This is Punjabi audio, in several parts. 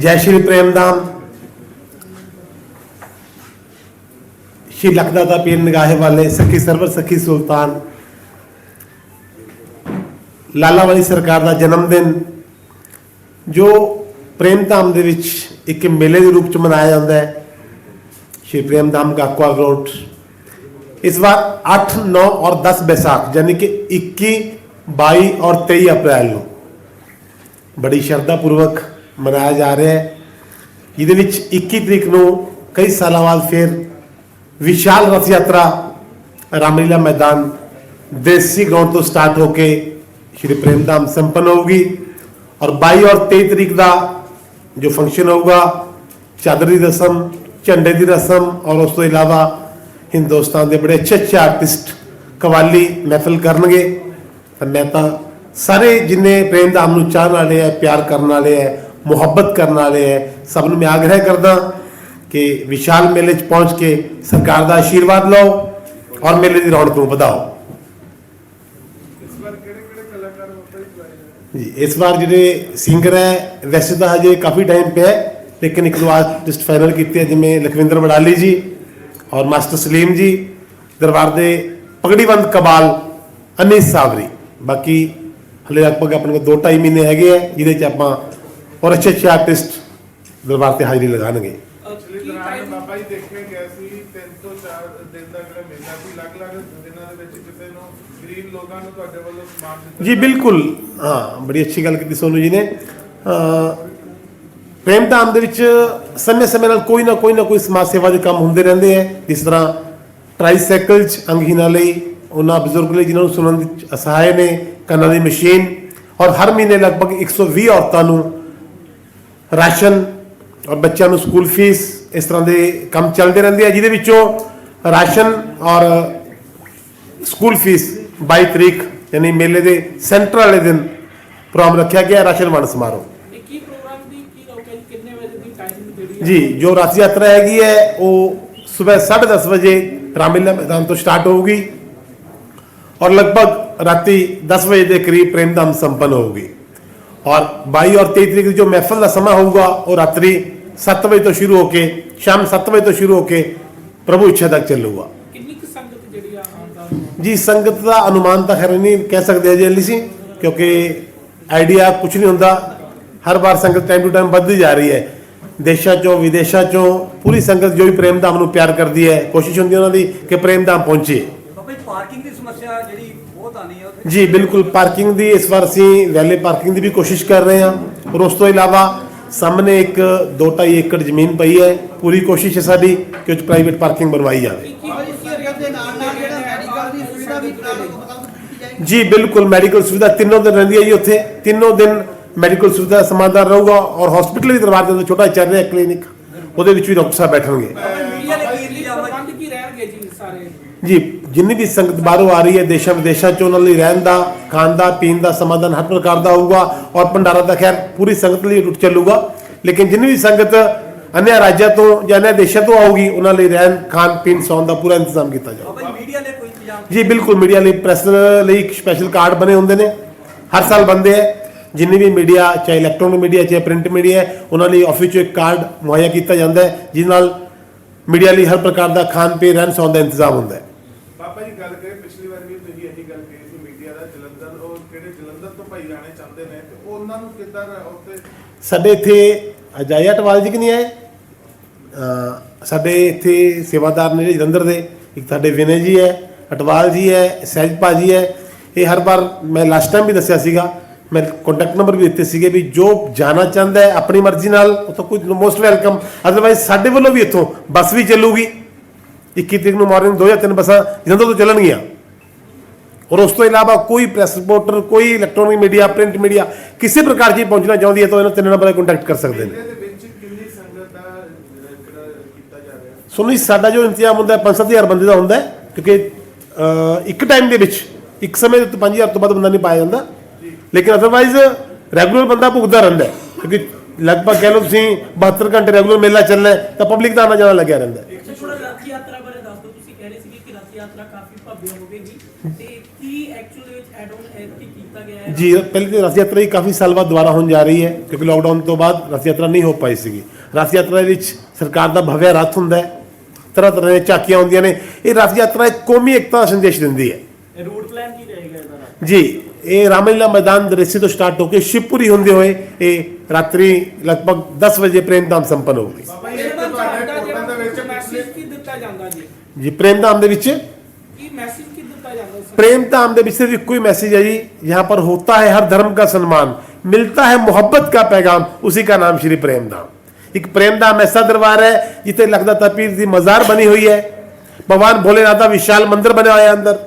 ਜੈ ਸ਼੍ਰੀ ਪ੍ਰੇਮਦਾਮ ਸ਼੍ਰੀ ਲਖਦਾਤਾ ਪੀਰ ਨਿਗਾਹੇ ਵਾਲੇ ਸਖੀ ਸਰਵਰ ਸਖੀ ਸੁਲਤਾਨ। ਲਾਲਾ ਵਾਲੀ ਸਰਕਾਰ ਦਾ ਜਨਮ ਦਿਨ, ਜੋ ਪ੍ਰੇਮ ਧਾਮ ਦੇ ਵਿੱਚ ਇੱਕ ਮੇਲੇ ਦੇ ਰੂਪ ਚ ਮਨਾਇਆ ਜਾਂਦਾ ਹੈ, ਸ਼੍ਰੀ ਪ੍ਰੇਮ ਧਾਮ ਕਾਕਵਾ ਰੋਡ। ਇਸ ਵਾਰ 8 9 ਔਰ 10 ਬੈਸਾਖ, ਯਾਨੀ ਕਿ 21 22 ਔਰ 23 ਅਪ੍ਰੈਲ ਨੂੰ। ਬੜੀ ਸ਼ਰਧਾ ਪੂਰਵਕ ਮਨਾਇਆ ਜਾ ਰਿਹਾ ਹੈ। ਜਿਹਦੇ ਵਿੱਚ 21 ਤਰੀਕ ਨੂੰ ਕਈ ਸਾਲਾਂ ਬਾਅਦ ਫਿਰ ਵਿਸ਼ਾਲ ਰਥ ਯਾਤਰਾ ਰਾਮਲੀਲਾ ਮੈਦਾਨ ਦੇਸੀ ਗਰਾਊਂਡ ਤੋਂ ਸਟਾਰਟ ਹੋ ਕੇ ਸ਼੍ਰੀ ਪ੍ਰੇਮਧਾਮ ਸੰਪੰਨ ਹੋਊਗੀ ਔਰ 22 ਔਰ 23 ਤਰੀਕ ਦਾ ਜੋ ਫੰਕਸ਼ਨ ਹੋਊਗਾ, ਚਾਦਰ ਦੀ ਰਸਮ, ਝੰਡੇ ਦੀ ਰਸਮ ਔਰ ਉਸ ਤੋਂ ਇਲਾਵਾ ਹਿੰਦੁਸਤਾਨ ਦੇ ਬੜੇ ਅੱਛੇ ਅੱਛੇ ਆਰਟਿਸਟ ਕਵਾਲੀ ਮਹਿਫਲ ਕਰਨਗੇ। ਤਾਂ ਮੈਂ ਤਾਂ ਸਾਰੇ ਜਿੰਨੇ ਪ੍ਰੇਮ ਧਾਮ ਨੂੰ ਚਾਹਣ ਵਾਲੇ ਹੈ ਪਿਆਰ ਕਰਨ ਵਾਲੇ ਹੈ ਮੁਹੱਬਤ ਕਰਨ ਵਾਲੇ ਹੈ। ਸਭ ਨੂੰ ਮੈਂ ਆਗ੍ਰਹਿ ਕਰਦਾ ਕਿ ਵਿਸ਼ਾਲ ਮੇਲੇ 'ਚ ਪਹੁੰਚ ਕੇ ਸਰਕਾਰ ਦਾ ਆਸ਼ੀਰਵਾਦ ਲਓ ਔਰ ਮੇਲੇ ਦੀ ਰੌਣਕ ਨੂੰ ਵਧਾਓ। ਜੀ, ਇਸ ਵਾਰ ਜਿਹੜੇ ਸਿੰਗਰ ਹੈ, ਵੈਸੇ ਤਾਂ ਹਜੇ ਕਾਫੀ ਟਾਈਮ ਪਿਆ ਲੇਕਿਨ ਇੱਕ ਦੋ ਆਰਟਿਸਟ ਫਾਈਨਲ ਕੀਤੇ ਹੈ ਜਿਵੇਂ ਲਖਵਿੰਦਰ ਵਡਾਲੀ ਜੀ ਔਰ ਮਾਸਟਰ ਸਲੀਮ ਜੀ, ਦਰਬਾਰ ਦੇ ਪਗੜੀਵੰਦ ਕਬਾਲ ਅਨੀਸ ਸਾਵਰੀ। ਬਾਕੀ ਹਲੇ ਲਗਭਗ ਆਪਣੇ ਕੋਲ 2.5 ਮਹੀਨੇ ਹੈਗੇ ਆ, ਜਿਹਦੇ ਚ ਆਪਾਂ ਔਰ ਅੱਛੇ ਅੱਛੇ ਆਰਟਿਸਟ ਦਰਬਾਰ ਤੇ ਹਾਜ਼ਰੀ ਲਗਾਉਣਗੇ ਪਿਛਲੇ ਦੌਰਾਨ ਬਾਬਾ ਜੀ ਦੇਖਿਆ ਗਿਆ ਸੀ 3 ਤੋਂ 4 ਦਿਨ ਦਾ ਜਿਹੜਾ ਮੇਲਾ ਸੀ ਅਲੱਗ-ਅਲੱਗ ਦਿਨਾਂ ਦੇ ਵਿੱਚ ਕਿਸੇ ਨੂੰ ਗਰੀਬ ਲੋਕਾਂ ਨੂੰ ਤੁਹਾਡੇ ਵੱਲੋਂ ਸਮਾਨ ਦਿੱਤਾ ਜੀ ਬਿਲਕੁਲ ਹਾਂ ਬੜੀ ਅੱਛੀ ਗੱਲ ਕੀਤੀ ਸੋਨੂ ਜੀ ਨੇ ਪ੍ਰੇਮ ਧਾਮ ਦੇ ਵਿੱਚ ਸਮੇਂ ਸਮੇਂ ਨਾਲ ਕੋਈ ਨਾ ਕੋਈ ਨਾ ਕੋਈ ਸਮਾਜ ਸੇਵਾ ਦੇ ਕੰਮ ਹੁੰਦੇ ਰਹਿੰਦੇ ਹੈ ਜਿਸ ਤਰ੍ਹਾਂ ਟ੍ਰਾਈਸਾਈਕਲ ਚ ਅੰਗਹੀਣਾਂ ਲਈ ਉਹਨਾਂ ਬਜ਼ੁਰਗ ਲਈ ਜਿਨ੍ਹਾਂ ਨੂੰ ਸੁਣਨ ਦੀ ਅਸਹਾਏ ਨੇ ਕੰਨਾਂ ਦੀ ਮਸ਼ੀਨ ਔਰ ਹਰ ਮਹੀਨੇ ਲਗਭਗ 120 ਔਰਤਾਂ ਨੂੰ ਰਾਸ਼ਨ ਔਰ ਬੱਚਿਆਂ ਨੂੰ ਸਕੂਲ ਫੀਸ ਇਸ ਤਰ੍ਹਾਂ ਦੇ ਕੰਮ ਚੱਲਦੇ ਰਹਿੰਦੇ ਆ ਜਿਹਦੇ ਵਿੱਚੋਂ ਰਾਸ਼ਨ ਔਰ ਸਕੂਲ ਫੀਸ 22 ਤਰੀਕ ਯਾਨੀ ਮੇਲੇ ਦੇ ਸੈਂਟਰ ਵਾਲੇ ਦਿਨ ਪ੍ਰੋਗਰਾਮ ਰੱਖਿਆ ਗਿਆ ਰਾਸ਼ਨ ਵੰਡ ਸਮਾਰੋਹ। ਇਹ ਕੀ ਪ੍ਰੋਗਰਾਮ ਦੀ ਕੀ ਰਹੂਗਾ ਜੀ? ਕਿੰਨੇ ਵਜੇ ਦੀ ਟਾਈਮਿੰਗ ਜਿਹੜੀ ਹੈ? ਜੀ ਜੋ ਰਥ ਯਾਤਰਾ ਹੈਗੀ ਹੈ ਉਹ ਸਵੇਰ 10:30 ਵਜੇ ਰਾਮਲੀਲਾ ਮੈਦਾਨ ਤੋਂ ਸਟਾਰਟ ਹੋਊਗੀ ਔਰ ਲਗਭਗ ਰਾਤੀ 10 ਵਜੇ ਦੇ ਕਰੀਬ ਪ੍ਰੇਮਧਾਮ ਸੰਪੰਨ ਹੋਊਗੀ। ਔਰ 22 ਔਰ 23 ਤਰੀਕ ਜੋ ਮਹਿਫਲ ਦਾ ਸਮਾਂ ਹੋਊਗਾ ਉਹ ਰਾਤਰੀ 7 ਵਜੇ ਤੋਂ ਸ਼ੁਰੂ ਹੋ ਕੇ ਸ਼ਾਮ 7 ਵਜੇ ਤੋਂ ਸ਼ੁਰੂ ਹੋ ਕੇ ਪ੍ਰਭੂ ਇੱਛਾ ਤੱਕ ਚੱਲੂਗਾ। ਕਿੰਨੀ ਕੁ ਸੰਗਤ ਜਿਹੜੀ ਆ ਜੀ ਸੰਗਤ ਦਾ ਅਨੁਮਾਨ ਤਾਂ ਖੈਰ ਨਹੀਂ ਕਹਿ ਸਕਦੇ ਅਜੇ ਲਈ ਸੀ ਕਿਉਂਕਿ ਆਈਡੀਆ ਕੁਝ ਨਹੀਂ ਹੁੰਦਾ। ਹਰ ਵਾਰ ਸੰਗਤ ਟਾਈਮ ਟੂ ਟਾਈਮ ਵੱਧਦੀ ਜਾ ਰਹੀ ਹੈ। ਦੇਸ਼ਾਂ ਚੋਂ ਵਿਦੇਸ਼ਾਂ ਚੋਂ ਪੂਰੀ ਸੰਗਤ ਜੋ ਵੀ ਪ੍ਰੇਮਧਾਮ ਨੂੰ ਪਿਆਰ ਕਰਦੀ ਹੈ ਕੋਸ਼ਿਸ਼ ਹੁੰਦੀ ਹੈ ਉਹਨਾਂ ਦੀ ਕਿ ਪਹੁੰਚੇ। ਬਾਬਾ ਜੀ ਪਾਰਕਿੰਗ ਦੀ ਉੱਥੇ? ਜੀ ਬਿਲਕੁਲ ਪਾਰਕਿੰਗ ਦੀ ਇਸ ਵਾਰ ਅਸੀਂ ਵੈਲੇ ਪਾਰਕਿੰਗ ਦੀ ਵੀ ਕੋਸ਼ਿਸ਼ ਕਰ ਰਹੇ ਹਾਂ। ਔਰ ਉਸ ਤੋਂ ਇਲਾਵਾ ਸਾਹਮਣੇ ਇੱਕ 2.5 ਏਕੜ ਜ਼ਮੀਨ ਪਈ ਹੈ। ਪੂਰੀ ਕੋਸ਼ਿਸ਼ ਹੈ ਸਾਡੀ ਕਿ ਉਹ 'ਚ ਪ੍ਰਾਈਵੇਟ ਪਾਰਕਿੰਗ ਬਣਵਾਈ ਜਾਵੇ। ਜੀ ਬਿਲਕੁਲ ਮੈਡੀਕਲ ਸੁਵਿਧਾ ਤਿੰਨੋਂ ਦਿਨ ਰਹਿੰਦੀ ਹੈ ਜੀ ਉੱਥੇ। ਤਿੰਨੋਂ ਦਿਨ ਮੈਡੀਕਲ ਸੁਵਿਧਾ ਸਮਾਧਾਨ ਰਹੂਗਾ ਔਰ ਹਸਪੀਟਲ ਵੀ ਦਰਬਾਰ ਦੇ ਅੰਦਰ ਛੋਟਾ ਚੱਲ ਰਿਹਾ ਕਲੀਨਿਕ ਉਹਦੇ ਵਿੱਚ ਵੀ ਡਾਕਟਰ ਸਾਹਿਬ ਬੈਠਣਗੇ। ਜੀ ਜਿੰਨੀ ਵੀ ਸੰਗਤ ਬਾਹਰੋਂ ਆ ਰਹੀ ਹੈ ਦੇਸ਼ਾਂ ਵਿਦੇਸ਼ਾਂ ਚੋਂ ਉਹਨਾਂ ਲਈ ਰਹਿਣ ਦਾ ਖਾਣ ਦਾ ਪੀਣ ਦਾ ਸਮਾਧਾਨ ਹਰ ਪ੍ਰਕਾਰ ਦਾ ਹੋਊਗਾ ਔਰ ਭੰਡਾਰਾ ਦਾ ਖੈਰ ਪੂਰੀ ਸੰਗਤ ਲਈ ਟੁੱਟ ਚੱਲੂਗਾ। ਲੇਕਿਨ ਜਿੰਨੀ ਵੀ ਸੰਗਤ ਅਨਿਆ ਰਾਜਾਂ ਤੋਂ ਜਾਂ ਅਨਿਆ ਦੇਸ਼ਾਂ ਤੋਂ ਆਊਗੀ ਉਹਨਾਂ ਲਈ ਰਹਿਣ ਖਾਣ ਪੀਣ ਸੌਣ ਦਾ ਪੂਰਾ ਇੰਤਜ਼ਾਮ ਕੀਤਾ ਜਾਊਗਾ ਮੀਡੀਆ ਲਈ ਕੋਈ ਇੰਤਜ਼ਾਮ ਜੀ ਬਿਲਕੁਲ ਮੀਡੀਆ ਲਈ ਪ੍ਰੈਸ ਲਈ ਇੱਕ ਸਪੈਸ਼ਲ ਕਾਰਡ ਬਣੇ ਹੁੰਦੇ ਨੇ। ਹਰ ਸਾਲ ਬੰਦੇ ਹੈ। ਜਿੰਨੀ ਵੀ ਮੀਡੀਆ ਚਾਹੇ ਇਲੈਕਟ੍ਰੋਨਿਕ ਮੀਡੀਆ ਚਾਹੇ ਪ੍ਰਿੰਟ ਮੀਡੀਆ ਹੈ ਉਹਨਾਂ ਲਈ ਆਫਿਸ 'ਚੋਂ ਇੱਕ ਕਾਰਡ ਮੁਹੱਈਆ ਕੀਤਾ ਜਾਂਦਾ ਹੈ ਜਿਸ ਨਾਲ ਮੀਡੀਆ ਲਈ ਹਰ ਪ੍ਰਕਾਰ ਦਾ ਖਾਣ ਪੀਣ ਰਹਿਣ ਸੌਣ ਦਾ ਇੰਤਜ਼ਾਮ ਹੁੰਦਾ ਹੈ ਬਾਬਾ ਜੀ ਗੱਲ ਕਰੇ ਪਿਛਲੀ ਵਾਰ ਵੀ ਤੁਸੀਂ ਇਹੀ ਗੱਲ ਕਹੀ ਸੀ ਮੀਡੀਆ ਦਾ ਜਲੰਧਰ ਉਹ ਕਿਹੜੇ ਜਲੰਧਰ ਤੋਂ ਭਾਈ ਆਣੇ ਚਾਹੁੰਦੇ ਨੇ ਤੇ ਉਹਨਾਂ ਨੂੰ ਕਿੱਦਾਂ ਉੱਥੇ ਸਾਡੇ ਇੱਥੇ ਅਜਾਇ ਅਟਵਾਲ ਜੀ ਕਿ ਨਹੀਂ ਆਏ? ਅਹ ਸਾਡੇ ਇੱਥੇ ਸੇਵਾਦਾਰ ਨੇ ਜਿਹੜੇ ਜਲੰਧਰ ਦੇ, ਇੱਕ ਸਾਡੇ ਵਿਨੇ ਜੀ ਹੈ, ਅਟਵਾਲ ਜੀ ਹੈ, ਸਹਿਜ ਭਾਜੀ ਹੈ। ਇਹ ਹਰ ਵਾਰ ਮੈਂ ਲਾਸਟ ਟਾਈਮ ਵੀ ਦੱਸਿਆ ਸੀਗਾ, ਮੈਂ ਕੰਟੈਕਟ ਨੰਬਰ ਵੀ ਦਿੱਤੇ ਸੀਗੇ ਵੀ ਜੋ ਜਾਣਾ ਚਾਹੁੰਦਾ ਹੈ, ਆਪਣੀ ਮਰਜ਼ੀ ਨਾਲ ਉੱਥੋਂ ਕੁਝ ਕੋਈ ਮੋਸਟ ਵੈਲਕਮ ਅਦਰਵਾਈਜ਼ ਸਾਡੇ ਵੱਲੋਂ ਵੀ ਇੱਥੋਂ ਬੱਸ ਵੀ ਚੱਲੂਗੀ। 21 ਤਰੀਕ ਨੂੰ ਮਾਰਨਿੰਗ ਦੋ ਜਾਂ ਤਿੰਨ ਬੱਸਾਂ ਜਲੰਧਰ ਤੋਂ ਚੱਲਣਗੀਆਂ। ਔਰ ਉਸ ਤੋਂ ਇਲਾਵਾ ਕੋਈ ਪ੍ਰੈਸ ਰਿਪੋਰਟਰ ਕੋਈ ਇਲੈਕਟ੍ਰੋਨਿਕ ਮੀਡੀਆ ਪ੍ਰਿੰਟ ਮੀਡੀਆ ਕਿਸੇ ਪ੍ਰਕਾਰ ਦੀ ਪਹੁੰਚਣਾ ਚਾਹੁੰਦੀ ਹੈ ਤਾਂ ਇਹਨਾਂ ਤਿੰਨ ਨੰਬਰਾਂ 'ਤੇ ਕੰਟੈਕਟ ਕਰ ਸਕਦੇ ਨੇ। ਸੁਣੋ ਜੀ ਸਾਡਾ ਜੋ ਇੰਤਜ਼ਾਮ ਹੁੰਦਾ ਹੈ 5-7000 ਬੰਦੇ ਦਾ ਹੁੰਦਾ ਹੈ ਕਿਉਂਕਿ ਇੱਕ ਟਾਈਮ ਦੇ ਵਿੱਚ ਇੱਕ ਸਮੇਂ ਦੇ ਉੱਤੇ 5000 ਤੋਂ ਵੱਧ ਬੰਦਾ ਨਹੀਂ ਪਾਇਆ ਜਾਂਦਾ। ਲੇਕਿਨ ਅਦਰਵਾਈਜ਼ ਰੈਗੂਲਰ ਬੰਦਾ ਭੁਗਦਾ ਰਹਿੰਦਾ ਕਿਉਂਕਿ ਲਗਭਗ ਕਹਿ ਲਓ ਤੁਸੀਂ 72 ਘੰਟੇ ਰੈਗੂਲਰ ਮੇਲਾ ਚੱਲਣਾ ਹੈ ਤਾਂ ਪਬਲਿਕ ਦਾ ਆਣਾ ਜਾਣਾ ਲੱਗਿਆ ਰਹਿੰਦਾ ਹੈ ਅੱਛਾ ਥੋੜਾ ਰੱਥ ਯਾਤਰਾ ਬਾਰੇ ਦੱਸ ਦਿਓ ਤੁਸੀਂ ਕਹਿ ਰਹੇ ਸੀ ਕਿ ਰੱਥ ਯਾਤਰਾ ਕਾਫੀ ਭव्य ਹੋਵੇਗੀ ਤੇ ਕੀ ਐਕਚੁਅਲ ਦੇ ਵਿੱਚ ਐਡ ਆਨ ਕੀ ਕੀਤਾ ਗਿਆ ਗਿਆ ਹੈ ਜੀ ਪਹਿਲੇ ਤਾਂ ਰਥ ਯਾਤਰਾ ਹੀ ਕਾਫੀ ਸਾਲ ਬਾਅਦ ਦੁਬਾਰਾ ਹੋਣ ਜਾ ਰਹੀ ਹੈ ਕਿਉਂਕਿ ਲੋਕਡਾਊਨ ਤੋਂ ਬਾਅਦ ਰਥ ਯਾਤਰਾ ਨਹੀਂ ਹੋ ਪਾਈ ਸੀਗੀ ਰਥ ਯਾਤਰਾ ਦੇ ਵਿੱਚ ਸਰਕਾਰ ਦਾ ਭਵਿਆ ਰਥ ਹੁੰਦਾ ਹੈ ਤਰ੍ਹਾਂ ਤਰ੍ਹਾਂ ਦੀਆਂ ਝਾਕੀਆਂ ਹੁੰਦੀਆਂ ਨੇ ਇਹ ਰਥ ਯਾਤਰਾ ਇੱਕ ਕੌਮੀ ਏਕਤਾ ਦਾ ਸੰਦੇਸ਼ ਦਿੰਦੀ ਹੈ ਇਹ ਰੂਟ ਪਲਾਨ ਕੀ ਰਹੇਗਾ ਇਹਦਾ ਜੀ ਇਹ ਰਾਮਲੀਲਾ ਮੈਦਾਨ ਦ੍ਰਿਸ਼ੀ ਤੋਂ ਸਟਾਰਟ ਹੋ ਕੇ ਸ਼ਿਵਪੁਰੀ ਹੁੰਦੇ ਹੋਏ ਇਹ ਰਾਤਰੀ ਲਗਭਗ 10 ਵਜੇ ਪ੍ਰੇਮਧਾਮ ਸੰਪੰਨ ਹੋਊਗੀ ਬਾਬਾ ਜੀ ਤੁਹਾਡੇ ਕੋਟਾਂ ਦੇ ਵਿੱਚ ਜਿਹੜਾ ਪਿਛਲੇ ਮੈਸੇਜ ਕੀ ਦਿੱਤਾ ਜਾਂਦਾ ਜੀ ਜੀ ਪ੍ਰੇਮਧਾਮ ਦੇ ਵਿੱਚ ਕੀ ਮੈਸੇਜ ਕੀ ਦਿੱਤਾ ਜਾਂਦਾ ਉਸ प्रेम धाम ਦੇ ਵਿੱਚ ਸਿਰਫ ਇੱਕੋ ਹੀ ਮੈਸੇਜ ਹੈ ਜੀ यहाँ पर होता है हर धर्म का सम्मान मिलता है मोहब्बत का पैगाम उसी का नाम श्री प्रेम धाम ਇੱਕ ਪ੍ਰੇਮ ਧਾਮ ਐਸਾ ਦਰਬਾਰ ਹੈ ਜਿੱਥੇ ਲੱਗਦਾ ਤਾਂ ਪੀਰ ਦੀ ਮਜ਼ਾਰ ਬਣੀ ਹੋਈ ਹੈ ਭਗਵਾਨ ਭੋਲੇਨਾਥ ਦਾ ਵਿਸ਼ਾਲ ਮੰਦਿਰ ਬਣਿਆ ਹੋਇਆ ਹੈ ਅੰਦਰ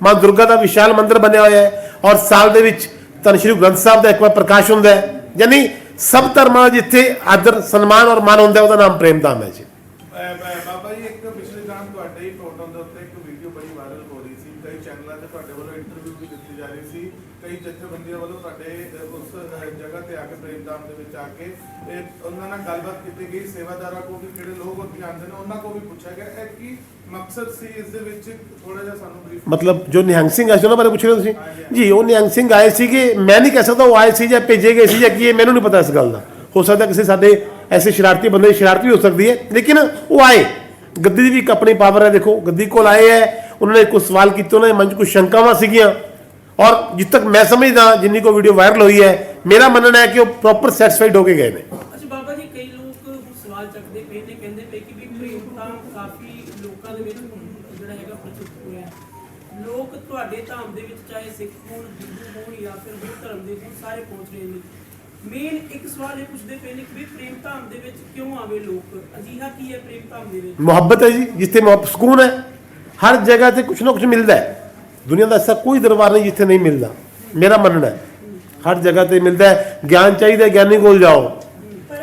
ਮਾਂ ਦੁਰਗਾ ਦਾ ਵਿਸ਼ਾਲ ਮੰਦਿਰ ਬਣਿਆ ਹੋਇਆ ਹੈ ਔਰ ਸਾਲ ਦੇ ਵਿੱਚ ਧੰਨ ਸ਼੍ਰੀ ਗੁਰੂ ਗ੍ਰੰਥ ਸਾਹਿਬ ਦਾ ਇੱਕ ਵਾਰ ਪ੍ਰਕਾਸ਼ ਹੁੰਦਾ ਹੈ ਯਾਨੀ ਸਭ ਧਰਮਾਂ ਜਿੱਥੇ ਆਦਰ ਸਨਮਾਨ ਔਰ ਮਾਨ ਹੁੰਦਾ ਹੈ, ਉਹਦਾ ਨਾਮ ਪ੍ਰੇਮ ਧਾਮ ਹੈ ਜੀ ਉਹਨਾਂ ਨਾਲ ਗੱਲਬਾਤ ਕੀਤੀ ਗਈ, ਸੇਵਾਦਾਰਾਂ ਕੋਲ ਵੀ ਜਿਹੜੇ ਲੋਕ ਉੱਥੇ ਆਉਂਦੇ ਨੇ, ਉਹਨਾਂ ਕੋਲ ਵੀ ਪੁੱਛਿਆ ਗਿਆ। ਇਹ ਕੀ ਮਕਸਦ ਸੀ? ਇਸ ਦੇ ਵਿੱਚ ਥੋੜਾ ਜਿਹਾ ਸਾਨੂੰ ਬਰੀਫ ਮਤਲਬ ਜੋ ਨਿਹੰਗ ਸਿੰਘ ਆਏ ਸੀ ਉਹਨਾਂ ਬਾਰੇ ਪੁੱਛ ਰਹੇ ਹੋ ਤੁਸੀਂ? ਜੀ, ਉਹ ਨਿਹੰਗ ਸਿੰਘ ਆਏ ਸੀਗੇ। ਮੈਂ ਨਹੀਂ ਕਹਿ ਸਕਦਾ ਉਹ ਆਏ ਸੀ ਜਾਂ ਭੇਜੇ ਗਏ ਸੀ ਜਾਂ ਕੀ ਮੈਨੂੰ ਨਹੀਂ ਪਤਾ ਇਸ ਗੱਲ ਦਾ। ਹੋ ਸਕਦਾ ਕਿਸੇ ਸਾਡੇ ਐਸੇ ਸ਼ਰਾਰਤੀ ਬੰਦੇ ਦੀ ਸ਼ਰਾਰਤ ਵੀ ਹੋ ਸਕਦੀ ਹੈ। ਲੇਕਿਨ ਉਹ ਆਏ। ਗੱਦੀ ਦੀ ਵੀ ਇੱਕ ਆਪਣੀ ਪਾਵਰ ਹੈ, ਦੇਖੋ, ਗੱਦੀ ਕੋਲ ਆਏ ਹੈ। ਉਹਨਾਂ ਨੇ ਕੁਝ ਸਵਾਲ ਕੀਤੇ, ਉਹਨਾਂ ਦੇ ਮਨ 'ਚ ਕੁਝ ਸ਼ੰਕਾਵਾਂ ਸੀਗੀਆਂ। ਔਰ ਜਿੱਦ ਤੱਕ ਮੈਂ ਸਮਝਦਾ, ਜਿੰਨੀ ਕੋ ਵੀਡੀਓ ਵਾਇਰਲ ਹੋਈ ਹੈ, ਮੇਰਾ ਮੰਨਣਾ ਹੈ ਕਿ ਉਹ ਪ੍ਰੋਪਰ ਸੈਟੀਸਫਾਈਡ ਹੋ ਕੇ ਗਏ ਨੇ ਅੱਛਾ ਬਾਬਾ ਜੀ ਕਈ ਲੋਕ ਸਵਾਲ ਚੱਕਦੇ ਕਹਿੰਦੇ ਪਏ ਕਿ ਵੀ ਪ੍ਰੇਮ ਤਾਂ ਕਾਫੀ ਲੋਕਾਂ ਦੇ ਵਿੱਚ ਜਿਹੜਾ ਹੈਗਾ ਪ੍ਰਚਲਿਤ ਹੋਇਆ ਲੋਕ ਤੁਹਾਡੇ ਧਾਮ ਦੇ ਵਿੱਚ ਚਾਹੇ ਸਿੱਖ ਹੋਣ, ਹਿੰਦੂ ਹੋਣ ਜਾਂ ਫਿਰ ਹੋਰ ਧਰਮ ਦੇ ਹੋਣ, ਸਾਰੇ ਪਹੁੰਚ ਰਹੇ ਨੇ। ਮੇਨ ਇੱਕ ਸਵਾਲ ਇਹ ਪੁੱਛਦੇ ਪਏ ਨੇ ਕਿ ਵੀ ਪ੍ਰੇਮ ਧਾਮ ਦੇ ਵਿੱਚ ਕਿਉਂ ਆਵੇ ਲੋਕ? ਅਜਿਹਾ ਕੀ ਹੈ ਪ੍ਰੇਮ ਧਾਮ ਦੇ ਵਿੱਚ? ਮੁਹੱਬਤ ਹੈ ਜੀ, ਜਿੱਥੇ ਮੁਹੱਬਤ ਸਕੂਨ ਹੈ। ਹਰ ਜਗ੍ਹਾ ਤੇ ਕੁਝ ਨਾ ਕੁਝ ਮਿਲਦਾ ਹੈ। ਦੁਨੀਆ ਦਾ ਐਸਾ ਕੋਈ ਦਰਬਾਰ ਨਹੀਂ ਜਿੱਥੇ ਨਹੀਂ ਮਿਲਦਾ। ਮੇਰਾ ਮੰਨਣਾ ਹੈ। ਹਰ ਜਗ੍ਹਾ ਤੇ ਮਿਲਦਾ ਹੈ। ਗਿਆਨ ਚਾਹੀਦਾ ਗਿਆਨੀ ਕੋਲ ਜਾਓ।